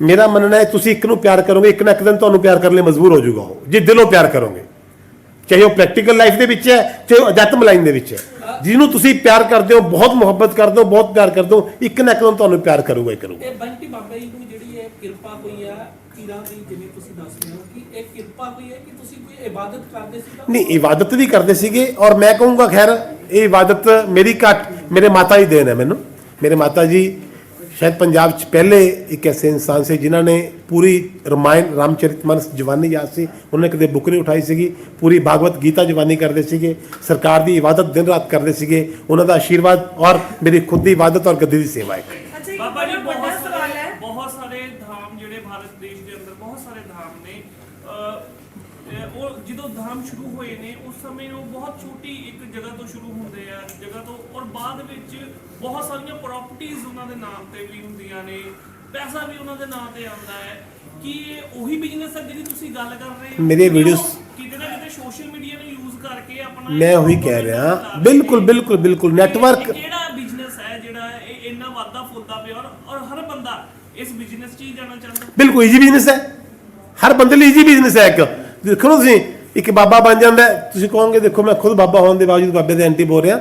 ਮੇਰਾ ਮੰਨਣਾ ਹੈ ਤੁਸੀਂ ਇੱਕ ਨੂੰ ਪਿਆਰ ਕਰੋਗੇ ਇੱਕ ਨਾ ਇੱਕ ਦਿਨ ਤੁਹਾਨੂੰ ਪਿਆਰ ਕਰਨ ਲਈ ਮਜਬੂਰ ਹੋ ਜਾਊਗਾ ਉਹ ਜੇ ਦਿਲੋਂ ਪਿਆਰ ਕਰੋਗੇ। ਚਾਹੇ ਉਹ ਪ੍ਰੈਕਟੀਕਲ ਲਾਈਫ ਦੇ ਵਿੱਚ ਹੈ ਚਾਹੇ ਉਹ ਅਧਿਆਤਮ ਲਾਈਨ ਦੇ ਵਿੱਚ ਹੈ। ਜਿਹਨੂੰ ਤੁਸੀਂ ਪਿਆਰ ਕਰਦੇ ਹੋ ਬਹੁਤ ਮੁਹੱਬਤ ਕਰਦੇ ਹੋ ਬਹੁਤ ਪਿਆਰ ਕਰਦੇ ਹੋ ਇੱਕ ਨਾ ਇੱਕ ਦਿਨ ਤੁਹਾਨੂੰ ਪਿਆਰ ਕਰੂਗਾ ਹੀ ਕਰੂਗਾ। ਇਹ ਬੰਟੀ ਬਾਬਾ ਜੀ ਨੂੰ ਜਿਹੜੀ ਹੈ ਕਿਰਪਾ ਹੋਈ ਆ ਪੀਰਾਂ ਦੀ ਜਿਵੇਂ ਤੁਸੀਂ ਦੱਸ ਰਹੇ ਹੋ ਕਿ ਇਹ ਕਿਰਪਾ ਹੋਈ ਹੈ ਕਿ ਤੁਸੀਂ ਕੋਈ ਇਬਾਦਤ ਕਰਦੇ ਸੀ ਤਾਂ ਨਹੀਂ ਇਬਾਦਤ ਵੀ ਕਰਦੇ ਸੀਗੇ ਔਰ ਮੈਂ ਕਹੂੰਗਾ ਖੈਰ ਇਹ ਇਬਾਦਤ ਮੇਰੀ ਘੱਟ ਮੇਰੇ ਮਾਤਾ ਜੀ ਦੇਣ ਹੈ ਮੈਨੂੰ। ਮੇਰੇ ਮਾਤਾ ਜੀ ਸ਼ਾਇਦ ਪੰਜਾਬ 'ਚ ਪਹਿਲੇ ਇੱਕ ਐਸੇ ਇਨਸਾਨ ਸੀ ਜਿਨ੍ਹਾਂ ਨੇ ਪੂਰੀ ਰਮਾਇਣ ਰਾਮਚਰਿਤਮਾਨਸ ਜਵਾਨੀ ਯਾਦ ਸੀ। ਉਹਨਾਂ ਨੇ ਕਦੇ ਬੁੱਕ ਨਹੀਂ ਉਠਾਈ ਸੀਗੀ। ਪੂਰੀ ਭਾਗਵਤ ਗੀਤਾ ਜਵਾਨੀ ਕਰਦੇ ਸੀਗੇ। ਸਰਕਾਰ ਦੀ ਇਬਾਦਤ ਦਿਨ ਰਾਤ ਕਰਦੇ ਸੀਗੇ। ਉਹਨਾਂ ਦਾ ਆਸ਼ੀਰਵਾਦ ਔਰ ਮੇਰੀ ਖੁਦ ਦੀ ਇਬਾਦਤ ਔਰ ਗੱਦੀ ਦੀ ਸੇਵਾ ਹੈ ਅੱਛਾ ਇੱਕ ਬਾਬਾ ਜੀ ਬੜਾ ਵੱਡਾ ਬਹੁਤ ਸਵਾਲ ਸਾਰੇ ਹੈ ਬਹੁਤ ਸਾਰੇ ਧਾਮ ਜਿਹੜੇ ਭਾਰਤ ਦੇਸ਼ ਦੇ ਅੰਦਰ ਬਹੁਤ ਸਾਰੇ ਧਾਮ ਨੇ ਅਹ, ਇਹ ਉਹ ਜਦੋਂ ਧਾਮ ਸ਼ੁਰੂ ਹੋਏ ਨੇ ਉਸ ਸਮੇਂ ਉਹ ਬਹੁਤ ਛੋਟੀ ਇੱਕ ਜਗ੍ਹਾ ਤੋਂ ਸ਼ੁਰੂ ਹੁੰਦੇ ਆ ਜਗ੍ਹਾ ਤੋਂ ਔਰ ਬਾਅਦ ਵਿੱਚ ਬਹੁਤ ਸਾਰੀਆਂ ਪ੍ਰਾਪਰਟੀਆਂ ਉਹਨਾਂ ਦੇ ਨਾਮ ਤੇ ਵੀ ਹੁੰਦੀਆਂ ਨੇ ਪੈਸਾ ਵੀ ਉਹਨਾਂ ਦੇ ਨਾਮ ਤੇ ਆਉਂਦਾ ਹੈ। ਕੀ ਇਹ ਉਹੀ ਬਿਜ਼ਨਸ ਹੈ ਜਿਹਦੀ ਤੁਸੀਂ ਗੱਲ ਕਰ ਰਹੇ ਹੋ? ਮੇਰੇ ਕਿ ਉਹ videos- ਕਿਤੇ ਨਾ ਕਿਤੇ ਸੋਸ਼ਲ ਮੀਡੀਆ ਨੂੰ ਯੂਜ਼ ਕਰਕੇ ਆਪਣਾ ਮੈਂ ਉਹੀ ਕਹਿ ਰਿਹਾ। ਬਿਲਕੁਲ ਬਿਲਕੁਲ ਬਿਲਕੁਲ। ਨੈਟਵਰਕ ਕਿਹੜਾ ਬਿਜ਼ਨਸ ਹੈ ਜਿਹੜਾ ਇਹ ਇੰਨਾ ਵਾਧਾ ਫੁੱਲਦਾ ਪਿਆ ਔਰ ਔਰ ਹਰ ਬੰਦਾ ਇਸ ਬਿਜ਼ਨਸ 'ਚ ਹੀ ਜਾਣਾ ਚਾਹੁੰਦਾ? ਬਿਲਕੁਲ ਈਜ਼ੀ ਬਿਜ਼ਨਸ ਹੈ। ਹਰ ਬੰਦੇ ਲਈ ਈਜ਼ੀ ਬਿਜ਼ਨਸ ਹੈ ਇੱਕ। ਦੇਖੋ ਨਾ ਤੁਸੀਂ ਇੱਕ ਬਾਬਾ ਬਣ ਜਾਂਦਾ ਤੁਸੀਂ ਕਹੋਗੇ ਦੇਖੋ ਮੈਂ ਖੁਦ ਬਾਬਾ ਹੋਣ ਦੇ ਬਾਵਜੂਦ ਬਾਬੇ ਦੇ ਐਂਟੀ ਬੋਲ ਰਿਹਾ।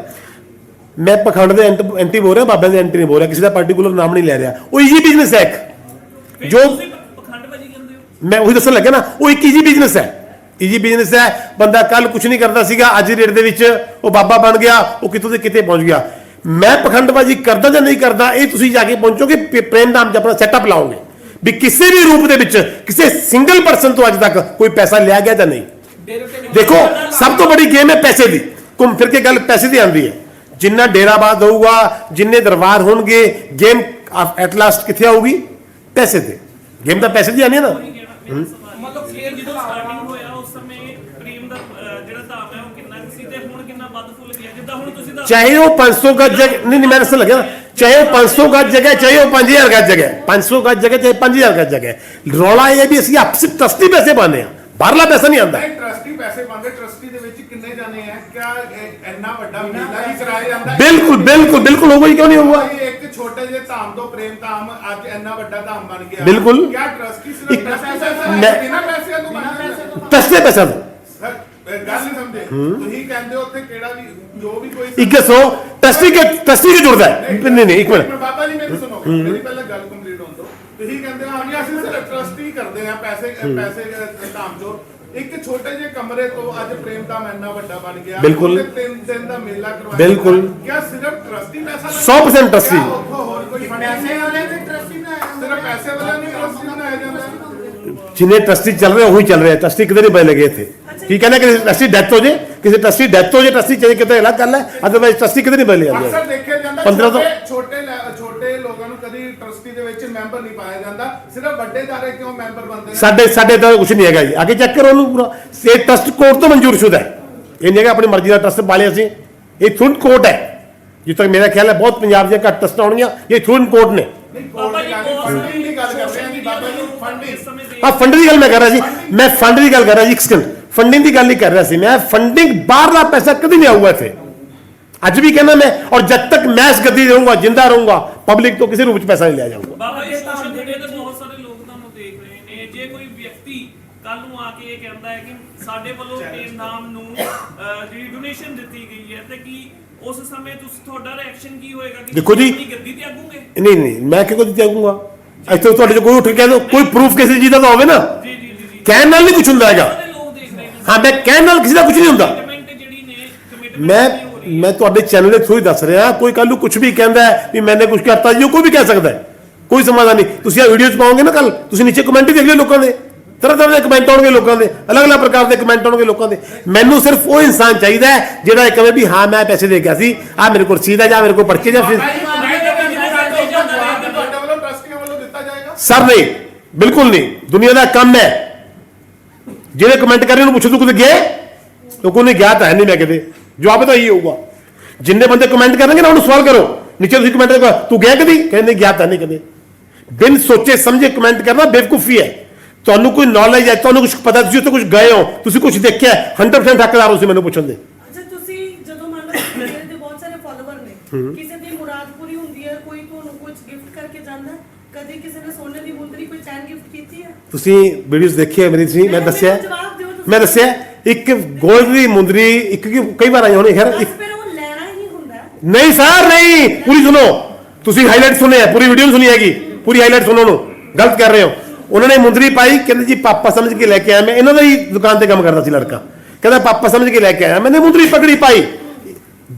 ਮੈਂ ਪਖੰਡ ਦੇ ਐਂਟੀ ਬੋਲ ਰਿਹਾ ਬਾਬੇ ਦੇ ਐਂਟੀ ਨਹੀਂ ਬੋਲ ਰਿਹਾ। ਕਿਸੇ ਦਾ ਪਾਰਟਿਕੂਲਰ ਨਾਮ ਨਹੀਂ ਲੈ ਰਿਹਾ। ਉਹ ਈਜ਼ੀ ਬਿਜ਼ਨਸ ਹੈ ਇੱਕ। ਜੋ ਮੈਂ ਉਹੀ ਦੱਸਣ ਲੱਗਾ ਨਾ ਉਹ ਇੱਕ ਈਜ਼ੀ ਬਿਜ਼ਨਸ ਹੈ। ਈਜ਼ੀ ਬਿਜ਼ਨਸ ਹੈ। ਬੰਦਾ ਕੱਲ ਕੁਝ ਨਹੀਂ ਕਰਦਾ ਸੀਗਾ ਅੱਜ ਦੀ ਡੇਟ ਦੇ ਵਿੱਚ ਉਹ ਬਾਬਾ ਬਣ ਗਿਆ ਉਹ ਕਿਤੋਂ ਤੇ ਕਿਤੇ ਪਹੁੰਚ ਗਿਆ। ਮੈਂ ਪਖੰਡਬਾਜ਼ੀ ਕਰਦਾ ਜਾਂ ਨਹੀਂ ਕਰਦਾ ਇਹ ਤੁਸੀਂ ਜਾ ਕੇ ਪਹੁੰਚੋਗੇ ਪ੍ਰੇਮ ਨਾਮ 'ਚ ਆਪਣਾ ਸੈਟਅਪ ਲਾਓਗੇ। ਵੀ ਕਿਸੇ ਵੀ ਰੂਪ ਦੇ ਵਿੱਚ ਕਿਸੇ ਸਿੰਗਲ ਪਰਸਨ ਤੋਂ ਅੱਜ ਤੱਕ ਕੋਈ ਪੈਸਾ ਲਿਆ ਗਿਆ ਜਾਂ ਨਹੀਂ? ਦੇਖੋ, ਸਭ ਤੋਂ ਵੱਡੀ ਗੇਮ ਹੈ ਪੈਸੇ ਦੀ। ਘੁੰਮ ਫਿਰ ਕੇ ਗੱਲ ਪੈਸੇ ਦੀ ਆਉਂਦੀ ਹੈ। ਜਿੰਨਾ ਡੇਰਾਬਾਦ ਹੋਊਗਾ, ਜਿੰਨੇ ਦਰਬਾਰ ਹੋਣਗੇ ਗੇਮ ਐਟ ਲਾਸਟ ਕਿੱਥੇ ਆਊਗੀ? ਪੈਸੇ ਤੇ ਗੇਮ ਤਾਂ ਪੈਸੇ ਦੀ ਆਣੀ ਹੈ ਨਾ ਮਤਲਬ ਫੇਰ ਜਦੋਂ ਸਟਾਰਟਿੰਗ ਹੋਇਆ ਉਸ ਸਮੇਂ ਪ੍ਰੇਮ ਦਾ ਅਹ, ਜਿਹੜਾ ਧਾਮ ਹੈ ਉਹ ਕਿੰਨਾ ਕੁ ਸੀ ਤੇ ਹੁਣ ਕਿੰਨਾ ਵੱਧ ਫੁੱਲ ਗਿਆ ਚਾਹੇ ਉਹ 500 ਗਜ ਜਗ੍ਹਾ ਨਹੀਂ ਨਹੀਂ ਮੈਂ ਦੱਸਣ ਲੱਗਿਆ ਨਾ, ਚਾਹੇ ਉਹ 500 ਗਜ ਜਗ੍ਹਾ ਹੈ, ਚਾਹੇ ਉਹ 5000 ਗਜ ਜਗ੍ਹਾ ਹੈ। 500 ਗਜ ਜਗ੍ਹਾ ਚਾਹੇ 5000 ਗਜ ਜਗ੍ਹਾ ਹੈ। ਰੌਲਾ ਇਹ ਹੈ ਵੀ ਅਸੀਂ ਆਪਸੀ ਟਰਸਟੀ ਪੈਸੇ ਪਾਉਂਦੇ ਆ ਬਾਹਰਲਾ ਪੈਸਾ ਨਹੀਂ ਆਉਂਦਾ ਟਰਸਟੀ ਪੈਸੇ ਪਾਉਂਦੇ ਟਰਸਟੀ ਦੇ ਵਿੱਚ ਕਿੰਨੇ ਜਾਣੇ ਆ ਕਿਆ ਇੰਨਾ ਵੱਡਾ ਮੇਲਾ ਵੀ ਕਰਾਇਆ ਜਾਂਦਾ ਹੈ? ਬਿਲਕੁਲ ਬਿਲਕੁਲ ਬਿਲਕੁਲ ਹੋਊਗਾ ਹੀ ਕਿਉਂ ਨਹੀਂ ਹੋਊਗਾ ਇਹ ਇੱਕ ਛੋਟੇ ਜਿਹੇ ਧਾਮ ਤੋਂ ਪ੍ਰੇਮ ਧਾਮ ਅੱਜ ਇੰਨਾ ਵੱਡਾ ਧਾਮ ਬਣ ਗਿਆ ਬਿਲਕੁਲ। ਕਿਆ ਟਰਸਟੀ ਸਿਰਫ ਪੈਸੇ ਮੈਂ- ਬਿਨਾ ਪੈਸੇ ਤੋਂ ਦੇ ਪੈਸਾ ਤੋਂ ਗੱਲ ਨਹੀਂ ਸਮਝੇ। ਤੁਸੀਂ ਕਹਿੰਦੇ ਹੋ ਉੱਥੇ ਕਿਹੜਾ ਵੀ ਜੋ ਵੀ ਕੋਈ ਇੱਕ ਸੌ ਟਰਸਟੀ ਕੇ ਟਰਸਟੀ ਕੇ ਜੁੜਦਾ ਹੈ ਨਹੀਂ ਨਹੀਂ ਇੱਕ ਮਿੰਟ। ਬਾਬਾ ਜੀ ਮੈਨੂੰ ਸੁਣੋ ਮੇਰੀ ਪਹਿਲਾਂ ਗੱਲ ਕੰਪਲੀਟ ਹੋਣ ਦਿਓ। ਤੁਸੀਂ ਕਹਿੰਦੇ ਹੋ ਵੀ ਅਸੀਂ ਸਿਰਫ ਟਰਸਟੀ ਕਰਦੇ ਆ ਪੈਸੇ ਪੈਸੇ ਦੇ ਧਾਮ ਚੋਂ ਇੱਕ ਛੋਟੇ ਜਿਹੇ ਕਮਰੇ ਤੋਂ ਅੱਜ ਪ੍ਰੇਮ ਧਾਮ ਇੰਨਾ ਵੱਡਾ ਬਣ ਗਿਆ। ਬਿਲਕੁਲ। ਉੱਥੇ ਤਿੰਨ ਦਿਨ ਦਾ ਮੇਲਾ ਕਰਵਾਇਆ ਬਿਲਕੁਲ। ਕਿਆ ਸਿਰਫ ਟਰਸਟੀ ਪੈਸਾ 100% trustee। ਕਿਆ ਉੱਥੋਂ ਹੋਰ ਕੋਈ ਪੈਸੇ ਵਾਲੇ ਵੀ ਟਰਸਟੀ ਨਾ ਸਿਰਫ ਪੈਸੇ ਵਾਲਾ ਨਹੀਂ ਟਰਸਟੀ ਬਣਾਇਆ ਜਾਂਦਾ। ਜਿੰਨੇ ਟਰਸਟੀ ਚੱਲ ਰਹੇ ਉਹੀ ਚੱਲ ਰਹੇ। ਟਰਸਟੀ ਕਿਤੇ ਨਹੀਂ ਬਦਲੇ ਗਏ ਇੱਥੇ। ਕੀ ਕਹਿੰਦਾ ਕਿ ਟਰਸਟੀ ਡੈਥ ਹੋ ਜੇ? ਕਿਸੇ ਟਰਸਟੀ ਡੈਥ ਹੋ ਜੇ ਟਰਸਟੀ ਚਾਹੇ ਕਿਤੇ ਅਲੱਗ ਗੱਲ ਹੈ? ਅਦਰਵਾਈਜ਼ ਟਰਸਟੀ ਕਿਤੇ ਨਹੀਂ ਬਦਲੇ ਜਾਂਦੇ। ਅਕਸਰ ਦੇਖਿਆ ਜਾਂਦਾ 15 ਤੋਂ- ਛੋਟੇ ਛੋਟੇ ਲੋਕਾਂ ਨੂੰ ਕਦੀ ਟਰਸਟੀ ਦੇ ਵਿੱਚ ਮੈਂਬਰ ਨਹੀਂ ਪਾਇਆ ਜਾਂਦਾ। ਸਿਰਫ ਵੱਡੇ ਦਾਰੇ ਕਿਉਂ ਮੈਂਬਰ ਬਣਦੇ ਨੇ? ਸਾਡੇ ਸਾਡੇ ਤਾਂ ਕੁਝ ਨਹੀਂ ਹੈਗਾ ਜੀ। ਅੱਗੇ ਚੈੱਕ ਕਰੋ ਉਹਨੂੰ ਪੂਰਾ। ਇਹ ਟਰਸਟ ਕੋਰਟ ਤੋਂ ਮਨਜ਼ੂਰ ਸ਼ੁਦਾ ਹੈ। ਇਹ ਨਹੀਂ ਹੈਗਾ ਆਪਣੀ ਮਰਜ਼ੀ ਦਾ ਟਰਸਟ ਪਾ ਲਿਆ ਅਸੀਂ। ਇਹ ਥੁੰਡ ਕੋਰਟ ਹੈ। ਜਿੱਥੇ ਤੱਕ ਮੇਰਾ ਖਿਆਲ ਹੈ ਬਹੁਤ ਪੰਜਾਬ ਦੀਆਂ ਘੱਟ ਟਰਸਟ ਆਉਣਗੀਆਂ। ਇਹ ਥੁੰਡ ਕੋਰਟ ਨੇ। ਨਹੀਂ ਬਾਬਾ ਜੀ ਫੰਡਿੰਗ ਦੀ ਗੱਲ ਕਰ ਰਹੇ ਹਾਂ ਜੀ ਬਾਬਾ ਜੀ ਫੰਡਿੰਗ ਇਸ ਸਮੇਂ ਦੇ ਆ ਫੰਡ ਦੀ ਗੱਲ ਮੈਂ ਕਰ ਰਿਹਾ ਸੀ ਮੈਂ ਫੰਡ ਦੀ ਗੱਲ ਕਰ ਰਿਹਾ ਸੀ ਇੱਕ ਸਕਿੰਟ ਫੰਡਿੰਗ ਦੀ ਗੱਲ ਨਹੀਂ ਕਰ ਰਿਹਾ ਸੀ। ਮੈਂ ਫੰਡਿੰਗ ਬਾਹਰਲਾ ਪੈਸਾ ਕਦੀ ਨਹੀਂ ਆਊਗਾ ਇੱਥੇ। ਅੱਜ ਵੀ ਕਹਿੰਦਾ ਮੈਂ ਔਰ ਜਦ ਤੱਕ ਮੈਂ ਇਸ ਗੱਦੀ ਰਹੂੰਗਾ ਜਿੰਦਾ ਰਹੂੰਗਾ ਪਬਲਿਕ ਤੋਂ ਕਿਸੇ ਰੂਪ ਚ ਪੈਸਾ ਨਹੀਂ ਲਿਆ ਜਾਊਗਾ। ਬਾਬਾ ਜੀ ਸੋਸ਼ਲ ਮੀਡੀਆ ਤੇ ਬਹੁਤ ਸਾਰੇ ਲੋਕ ਤੁਹਾਨੂੰ ਦੇਖ ਰਹੇ ਨੇ। ਜੇ ਕੋਈ ਵਿਅਕਤੀ ਕੱਲ ਨੂੰ ਆ ਕੇ ਇਹ ਕਹਿੰਦਾ ਹੈ ਕਿ ਸਾਡੇ ਵੱਲੋਂ ਧਾਮ ਨੂੰ ਜਿਹੜੀ ਡੋਨੇਸ਼ਨ ਦਿੱਤੀ ਗਈ ਹੈ ਤੇ ਕੀ ਉਸ ਸਮੇਂ ਤੁਸੀਂ ਤੁਹਾਡਾ ਰਿਐਕਸ਼ਨ ਕੀ ਹੋਏਗਾ? ਕਿ ਦੇਖੋ ਜੀ। ਗੱਦੀ ਤਿਆਗੋਗੇ ਨਹੀਂ ਨਹੀਂ ਮੈਂ ਕਿਹੋ ਜਿਹੀ ਜਾਊਂਗਾ ਇੱਥੇ ਤੁਹਾਡੇ ਕੋਈ ਉੱਠ ਕੇ ਕਹਿ ਦਿਓ ਕੋਈ ਪ੍ਰੂਫ ਕਿਸੇ ਚੀਜ਼ ਦਾ ਤਾਂ ਹੋਵੇ ਨਾ। ਜੀ ਜੀ ਜੀ ਕਹਿਣ ਨਾਲ ਨਹੀਂ ਕੁਝ ਹੁੰਦਾ ਹੈਗਾ ਸਾਰੇ ਲੋਕ ਦੇਖ ਰਹੇ ਨੇ ਹਾਂ ਮੈਂ ਕਹਿਣ ਨਾਲ ਕਿਸੇ ਦਾ ਕੁਝ ਨਹੀਂ ਹੁੰਦਾ। ਮੈਂ ਮੈਂ ਤੁਹਾਡੇ ਚੈਨਲ ਦੇ ਥਰੂ ਹੀ ਦੱਸ ਰਿਹਾ ਕੋਈ ਕੱਲ ਨੂੰ ਕੁਝ ਵੀ ਕਹਿੰਦਾ ਹੈ ਵੀ ਮੈਨੇ ਕੁਝ ਕਰਤਾ ਜੀ ਉਹ ਕੋਈ ਵੀ ਕਹਿ ਸਕਦਾ ਹੈ ਕੋਈ ਸਮਾਧਾਨ ਨਹੀਂ। ਤੁਸੀਂ ਆ ਵੀਡੀਓ ਚ ਪਾਓਗੇ ਨਾ ਕੱਲ ਤੁਸੀਂ ਨੀਚੇ ਕਮੈਂਟ ਹੀ ਦੇਖ ਲਿਓ ਲੋਕਾਂ ਦੇ। ਤਰ੍ਹਾਂ ਤਰ੍ਹਾਂ ਦੇ ਕਮੈਂਟ ਆਉਣਗੇ ਲੋਕਾਂ ਦੇ ਅਲੱਗ-ਅਲੱਗ ਪ੍ਰਕਾਰ ਦੇ ਕਮੈਂਟ ਆਉਣਗੇ ਲੋਕਾਂ ਦੇ। ਮੈਨੂੰ ਸਿਰਫ ਉਹ ਇਨਸਾਨ ਚਾਹੀਦਾ ਹੈ ਜਿਹੜਾ ਇਹ ਕਹੇ ਵੀ ਹਾਂ ਮੈਂ ਪੈਸੇ ਦੇ ਗਿਆ ਸੀ ਆ ਮੇਰੇ ਕੋਲ ਰਸੀਦ ਹੈ ਜਾਂ ਮੇਰੇ ਕੋਲ ਪਰਚੇ ਜਾਂ ਫਿਰ ਸਰ ਨਹੀਂ ਬਿਲਕੁਲ ਨਹੀਂ। ਦੁਨੀਆ ਦਾ ਕੰਮ ਹੈ ਜਿਹੜੇ ਕਮੈਂਟ ਕਰ ਰਹੇ ਉਹਨੂੰ ਪੁੱਛੋ ਤੂੰ ਕਿਤੇ ਗਿਆ ਉਹ ਕੋਈ ਨਹੀਂ ਗਿਆ ਤਾਂ ਹੈ ਨਹੀਂ ਮੈਂ ਕਿਤੇ। ਜਵਾਬ ਤਾਂ ਇਹੀ ਹੋਊਗਾ। ਜਿੰਨੇ ਬੰਦੇ ਕਮੈਂਟ ਕਰਨਗੇ ਨਾ ਉਹਨੂੰ ਸਵਾਲ ਕਰੋ। ਨੀਚੇ ਤੁਸੀਂ ਕਮੈਂਟ ਕਰੋ ਤੂੰ ਗਿਆ ਕਦੀ? ਕਹਿੰਦੇ ਗਿਆ ਤਾਂ ਨਹੀਂ ਕਦੇ। ਬਿਨ ਸੋਚੇ ਸਮਝੇ ਕਮੈਂਟ ਕਰਨਾ ਬੇਵਕੂਫੀ ਹੈ। ਤੁਹਾਨੂੰ ਕੋਈ ਨੌਲੇਜ ਹੈ ਤੁਹਾਨੂੰ ਕੁਝ ਪਤਾ ਤੁਸੀਂ ਉੱਥੇ ਕੁਝ ਗਏ ਹੋ ਤੁਸੀਂ ਕੁਝ ਦੇਖਿਆ ਹੈ, 100% ਹੱਕਦਾਰ ਹੋ ਤੁਸੀਂ ਮੈਨੂੰ ਪੁੱਛਣ ਦੇ। ਅੱਛਾ ਤੁਸੀਂ ਜਦੋਂ ਮੰਨ ਲਓ ਮੇਰੇ ਦੇ ਬਹੁਤ ਸਾਰੇ ਫਾਲੋਅਰ ਨੇ ਕਿਸੇ ਦੀ ਮੁਰਾਦ ਪੂਰੀ ਹੁੰਦੀ ਹੈ ਕੋਈ ਤੁਹਾਨੂੰ ਕੁਝ ਗਿਫਟ ਕਰਕੇ ਜਾਂਦਾ ਹੈ? ਕਦੀ ਕਿਸੇ ਨੇ ਸੋਨੇ ਦੀ ਮੁੰਦਰੀ ਕੋਈ ਚੈਨ ਗਿਫਟ ਕੀਤੀ ਹੈ ਤੁਸੀਂ ਵੀਡੀਓਜ਼ ਦੇਖੀ ਹੈ ਮੇਰੀ ਤੁਸੀਂ ਮੈਂ ਦੱਸਿਆ। ਜਵਾਬ ਦਿਓ ਤੁਸੀਂ। ਮੈਂ ਦੱਸਿਆ ਇੱਕ 골ਡ ਦੀ ਮੁੰਦਰੀ ਇੱਕ ਕੀ- ਕਈ ਵਾਰ ਆਈ ਹੋਣੀ ਖੈਰ ਬਸ ਇੱਕ ਫਿਰ ਉਹ ਲੈਣਾ ਹੀ ਹੁੰਦਾ। ਨਹੀਂ ਸਰ ਨਹੀਂ ਪੂਰੀ ਸੁਣੋ। ਤੁਸੀਂ ਹਾਈਲਾਈਟ ਸੁਣੇ ਹੈ ਪੂਰੀ ਵੀਡੀਓ ਨਹੀਂ ਸੁਣੀ ਹੈਗੀ। ਪੂਰੀ ਹਾਈਲਾਈਟ ਸੁਣੋ ਨੂੰ ਗਲਤ ਕਰ ਰਹੇ ਹੋ। ਉਹਨਾਂ ਨੇ ਮੁੰਦਰੀ ਪਾਈ ਕਹਿੰਦੇ ਜੀ ਪਾਪਾ ਸਮਝ ਕੇ ਲੈ ਕੇ ਆਇਆ ਮੈਂ। ਇਹਨਾਂ ਦਾ ਹੀ ਦੁਕਾਨ ਤੇ ਕੰਮ ਕਰਦਾ ਸੀ ਲੜਕਾ। ਕਹਿੰਦਾ ਪਾਪਾ ਸਮਝ ਕੇ ਲੈ ਕੇ ਆਇਆ। ਮੈंने ਮੁੰਦਰੀ ਪਕੜੀ ਪਾਈ।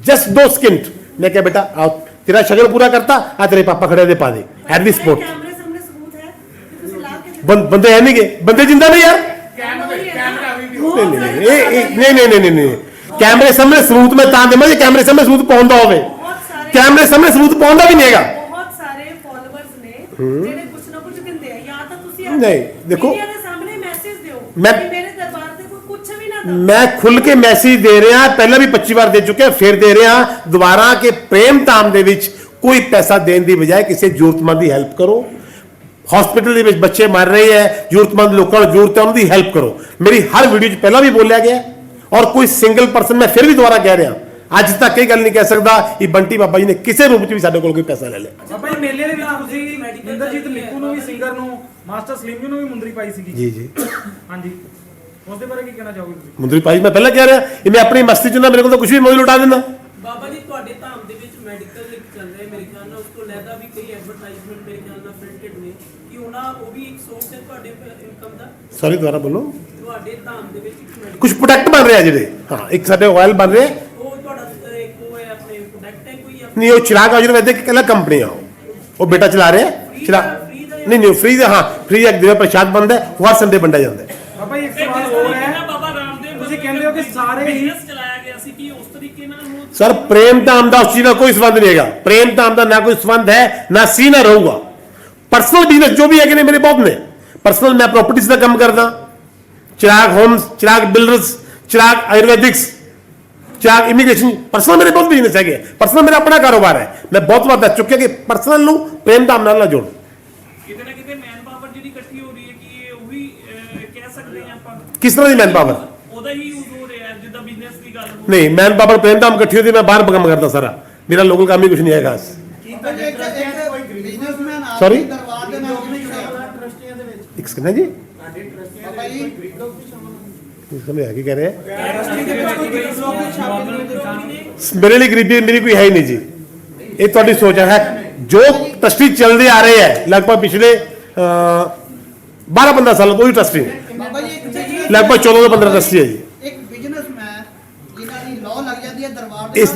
ਜਸਟ ਦੋ ਸਕਿੰਟ ਮੈਂ ਕਿਹਾ ਬੇਟਾ ਆ ਤੇਰਾ ਸ਼ਗਲ ਪੂਰਾ ਕਰਤਾ ਆ ਤੇਰੇ ਪਾਪਾ ਖੜੇ ਦੇ ਪਾ ਦੇ। ਐਟ ਦੀ ਸਪੋਰਟ ਕੈਮਰੇ ਸਾਹਮਣੇ ਸਬੂਤ ਹੈ ਕਿ ਤੁਸੀਂ ਲਾ ਕੇ ਦਿੱਤਾ। ਬੰ- ਬੰਦੇ ਹੈ ਨਹੀਂਗੇ। ਬੰਦੇ ਜਿੰਦਾ ਨਹੀਂ ਯਾਰ। ਕੈਮਰੇ ਕੈਮਰਾ ਵੀ ਬਹੁਤ ਨਹੀਂ ਨਹੀਂ ਇਹ- ਇਹ- ਨਹੀਂ ਨਹੀਂ ਨਹੀਂ ਨਹੀਂ ਨਹੀਂ। ਕੈਮਰੇ ਸਾਹਮਣੇ ਸਬੂਤ ਮੈਂ ਤਾਂ ਦੇਵਾਂ ਜੇ ਕੈਮਰੇ ਸਾਹਮਣੇ ਸਬੂਤ ਪਾਉਂਦਾ ਹੋਵੇ। ਬਹੁਤ ਸਾਰੇ ਕੈਮਰੇ ਸਾਹਮਣੇ ਸਬੂਤ ਪਾਉਂਦਾ ਵੀ ਨਹੀਂ ਹੈਗਾ। ਬਹੁਤ ਸਾਰੇ ਫਾਲੋਅਰਸ ਨੇ ਜਿਹੜੇ ਕੁਛ ਨਾ ਕੁਛ ਕਹਿੰਦੇ ਆ। ਜਾਂ ਤਾਂ ਤੁਸੀਂ ਨਹੀਂ, ਦੇਖੋ- ਮੀਡੀਆ ਦੇ ਸਾਹਮਣੇ ਮੈਸੇਜ ਦਿਓ। ਮੈਂ- ਕਿ ਮੇਰੇ ਦਰਬਾਰ ਤੇ ਕੋਈ ਕੁਛ ਵੀ ਨਾ ਦੋ ਮੈਂ ਖੁੱਲ ਕੇ ਮੈਸੇਜ ਦੇ ਰਿਹਾ ਪਹਿਲਾਂ ਵੀ 25 ਵਾਰ ਦੇ ਚੁੱਕਿਆ ਫਿਰ ਦੇ ਰਿਹਾ। ਦੁਬਾਰਾ ਕਿ ਪ੍ਰੇਮ ਧਾਮ ਦੇ ਵਿੱਚ ਕੋਈ ਪੈਸਾ ਦੇਣ ਦੀ ਬਜਾਏ ਕਿਸੇ ਜ਼ਰੂਰਤਮੰਦ ਦੀ ਹੈਲਪ ਕਰੋ। ਹਸਪੀਟਲ ਦੇ ਵਿੱਚ ਬੱਚੇ ਮਰ ਰਹੇ ਹੈ ਜ਼ਰੂਰਤਮੰਦ ਲੋਕਾਂ ਨੂੰ ਜ਼ਰੂਰਤ ਹੈ ਉਹਨਾਂ ਦੀ ਹੈਲਪ ਕਰੋ। ਮੇਰੀ ਹਰ ਵੀਡੀਓ 'ਚ ਪਹਿਲਾਂ ਵੀ ਬੋਲਿਆ ਗਿਆ ਔਰ ਕੋਈ ਸਿੰਗਲ ਪਰਸਨ ਮੈਂ ਫਿਰ ਵੀ ਦੁਬਾਰਾ ਕਹਿ ਰਿਹਾ ਅੱਜ ਤੱਕ ਇਹ ਗੱਲ ਨਹੀਂ ਕਹਿ ਸਕਦਾ ਕਿ ਬੰਟੀ ਬਾਬਾ ਜੀ ਨੇ ਕਿਸੇ ਰੂਪ 'ਚ ਵੀ ਸਾਡੇ ਕੋਲ ਕੋਈ ਪੈਸਾ ਲੈ ਲਿਆ। ਬਾਬਾ ਜੀ ਮੇਲੇ ਦੇ ਵਿੱਚ ਤੁਸੀਂ ਇੰਦਰਜੀਤ ਨਿੱਕੂ ਨੂੰ ਵੀ ਸਿੰਗਰ ਨੂੰ ਮਾਸਟਰ ਸਲੀਮ ਜੀ ਨੂੰ ਵੀ ਮੁੰਦਰੀ ਪਾਈ ਸੀਗੀ। ਜੀ ਜੀ। ਹਾਂਜੀ। ਉਸ ਦੇ ਬਾਰੇ ਕੀ ਕਹਿਣਾ ਚਾਹੋਗੇ ਤੁਸੀਂ? ਮੁੰਦਰੀ ਭਾਈ ਮੈਂ ਪਹਿਲਾਂ ਕਹਿ ਰਿਹਾ ਇਹ ਮੈਂ ਆਪਣੀ ਮਸਤੀ 'ਚ ਨਾ ਮੇਰੇ ਕੋਲ ਤਾਂ ਕੁਝ ਵੀ ਮੋਈ ਲੁਟਾ ਦਿੰਦਾ। ਬਾਬਾ ਜੀ ਤੁਹਾਡੇ ਧਾਮ ਦੇ ਲਿੰਕ ਚੱਲ ਰਿਹਾ ਹੈ ਮੇਰੇ ਖਿਆਲ ਨਾਲ ਉਸ ਤੋਂ ਲੈਦਾ ਵੀ ਕਈ ਐਡਵਰਟਾਈਜ਼ਮੈਂਟ ਮੇਰੇ ਖਿਆਲ ਨਾਲ ਪ੍ਰਿੰਟਡ ਨੇ ਕਿ ਉਹਨਾਂ ਉਹ ਵੀ ਇੱਕ ਸੋਰਸ ਹੈ ਤੁਹਾਡੇ ਇਨਕਮ ਦਾ? ਸੌਰੀ ਦੁਬਾਰਾ ਬੋਲੋ। ਤੁਹਾਡੇ ਧਾਮ ਦੇ ਵਿੱਚ ਇੱਕ medical- ਕੁਝ ਪ੍ਰੋਡਕਟ ਬਣ ਰਿਹਾ ਜਿਹੜੇ। ਹਾਂ ਇੱਕ ਸਾਡੇ ਆਇਲ ਬਣ ਰਿਹਾ। ਉਹ ਤੁਹਾਡਾ ਇੱਕ ਉਹ ਹੈ ਆਪਣੇ ਪ੍ਰੋਡਕਟ ਹੈ ਕੋਈ ਨਹੀਂ ਉਹ ਚਿਰਾਗ ਆਯੁਰਵੈਦਿਕ ਕਹਿੰਦਾ ਕੰਪਨੀ ਆ ਉਹ। ਉਹ ਬੇਟਾ ਚਲਾ ਰਿਹਾ। Free ਚਿਰਾਗ ਦਾ- ਦਾ- ਨਹੀਂ ਨਹੀਂ ਫ੍ਰੀ ਦਾ ਹਾਂ ਫ੍ਰੀ ਇੱਕ ਦਿਨ ਪ੍ਰਸ਼ਾਦ ਬੰਦਾ ਹੈ ਉਹ ਹਰ ਸੰਡੇ ਵੰਡਿਆ ਜਾਂਦਾ ਹੈ। ਬਾਬਾ ਜੀ ਇੱਕ ਸਵਾਲ ਹੋਰ ਹੈ। ਬਾਬਾ ਰਾਮਦੇਵ ਤੁਸੀਂ ਕਹਿੰਦੇ ਹੋ ਕਿ ਸਾਰੇ ਹੀ ਬਿਜ਼ਨਸ ਚਲਾਇਆ ਸਰ ਪ੍ਰੇਮ ਧਾਮ ਦਾ ਉਸ ਚੀਜ਼ ਨਾਲ ਕੋਈ ਸੰਬੰਧ ਨਹੀਂ ਹੈਗਾ। ਪ੍ਰੇਮ ਧਾਮ ਦਾ ਨਾ ਕੋਈ ਸੰਬੰਧ ਹੈ ਨਾ ਸੀ ਨਾ ਰਹੂਗਾ। ਪਰਸਨਲ ਬਿਜ਼ਨਸ ਜੋ ਵੀ ਹੈਗੇ ਨੇ ਮੇਰੇ ਬਹੁਤ ਨੇ। ਪਰਸਨਲ ਮੈਂ ਪ੍ਰਾਪਰਟੀਜ਼ ਦਾ ਕੰਮ ਕਰਦਾ। Chirag homes Chirag builders Chirag Ayurvedics Chirag immigration personal ਮੇਰੇ ਬਹੁਤ ਬਿਜ਼ਨਸ ਹੈਗੇ। ਪਰਸਨਲ ਮੇਰਾ ਆਪਣਾ ਕਾਰੋਬਾਰ ਹੈ। ਮੈਂ ਬਹੁਤ ਵਾਰ ਦੱਸ ਚੁੱਕਿਆ ਕਿ ਪਰਸਨਲ ਨੂੰ ਪ੍ਰੇਮ ਧਾਮ ਨਾਲ ਨਾ ਜੋੜੋ। ਕਿਤੇ ਨਾ ਕਿਤੇ ਮੈਨ ਪਾਵਰ ਜਿਹੜੀ ਇਕੱਠੀ ਹੋ ਰਹੀ ਹੈ ਕਿ ਇਹ ਉਹੀ ਕਹਿ ਸਕਦੇ ਹਾਂ ਆਪਾਂ। ਕਿਸ ਤਰ੍ਹਾਂ ਦੀ ਮੈਨ ਪਾਵਰ ਉਹਦਾ ਹੀ ਹੋ ਹੈ ਬਿਜ਼ਨਸ ਦੀ ਗੱਲ ਹੋ ਨਹੀਂ ਮੈਨ ਪਾਵਰ ਪ੍ਰੇਮ ਧਾਮ ਇਕੱਠੀ ਹੁੰਦੀ ਮੈਂ ਬਾਹਰ ਕੰਮ ਕਰਦਾ ਸਾਰਾ। ਮੇਰਾ ਲੋਕਲ ਕੰਮ ਹੀ ਕੁਝ ਨਹੀਂ ਹੈਗਾ ਇੱਕ ਇੱਕ ਸਕਿੰਟ ਹੈ ਜੀ। ਬਾਬਾ ਸਮਝ ਆ ਕੀ ਕਹਿ ਰਹੇ ਮੇਰੇ ਲਈ ਗਰੀਬੀ ਮੇਰੀ ਕੋਈ ਹੈ ਹੀ ਨਹੀਂ ਜੀ। ਇਹ ਤੁਹਾਡੀ ਸੋਚ ਹੈ। ਜੋ ਟਰਸਟੀ ਚੱਲਦੇ ਆ ਰਹੇ ਹੈ ਲਗਭਗ ਪਿਛਲੇ 12 15 ਸਾਲ ਤੋਂ ਹੀ ਬਾਬਾ business- ਲਗਭਗ 14 ਤੋਂ 15 ਟਰਸਟੀ ਹੈ ਜੀ ਇੱਕ ਬਿਜ਼ਨਸਮੈਨ ਜਿਨ੍ਹਾਂ ਦੀ ਲਾਅ ਲੱਗ ਜਾਂਦੀ ਹੈ ਦਰਬਾਰ ਦੇ ਇਸ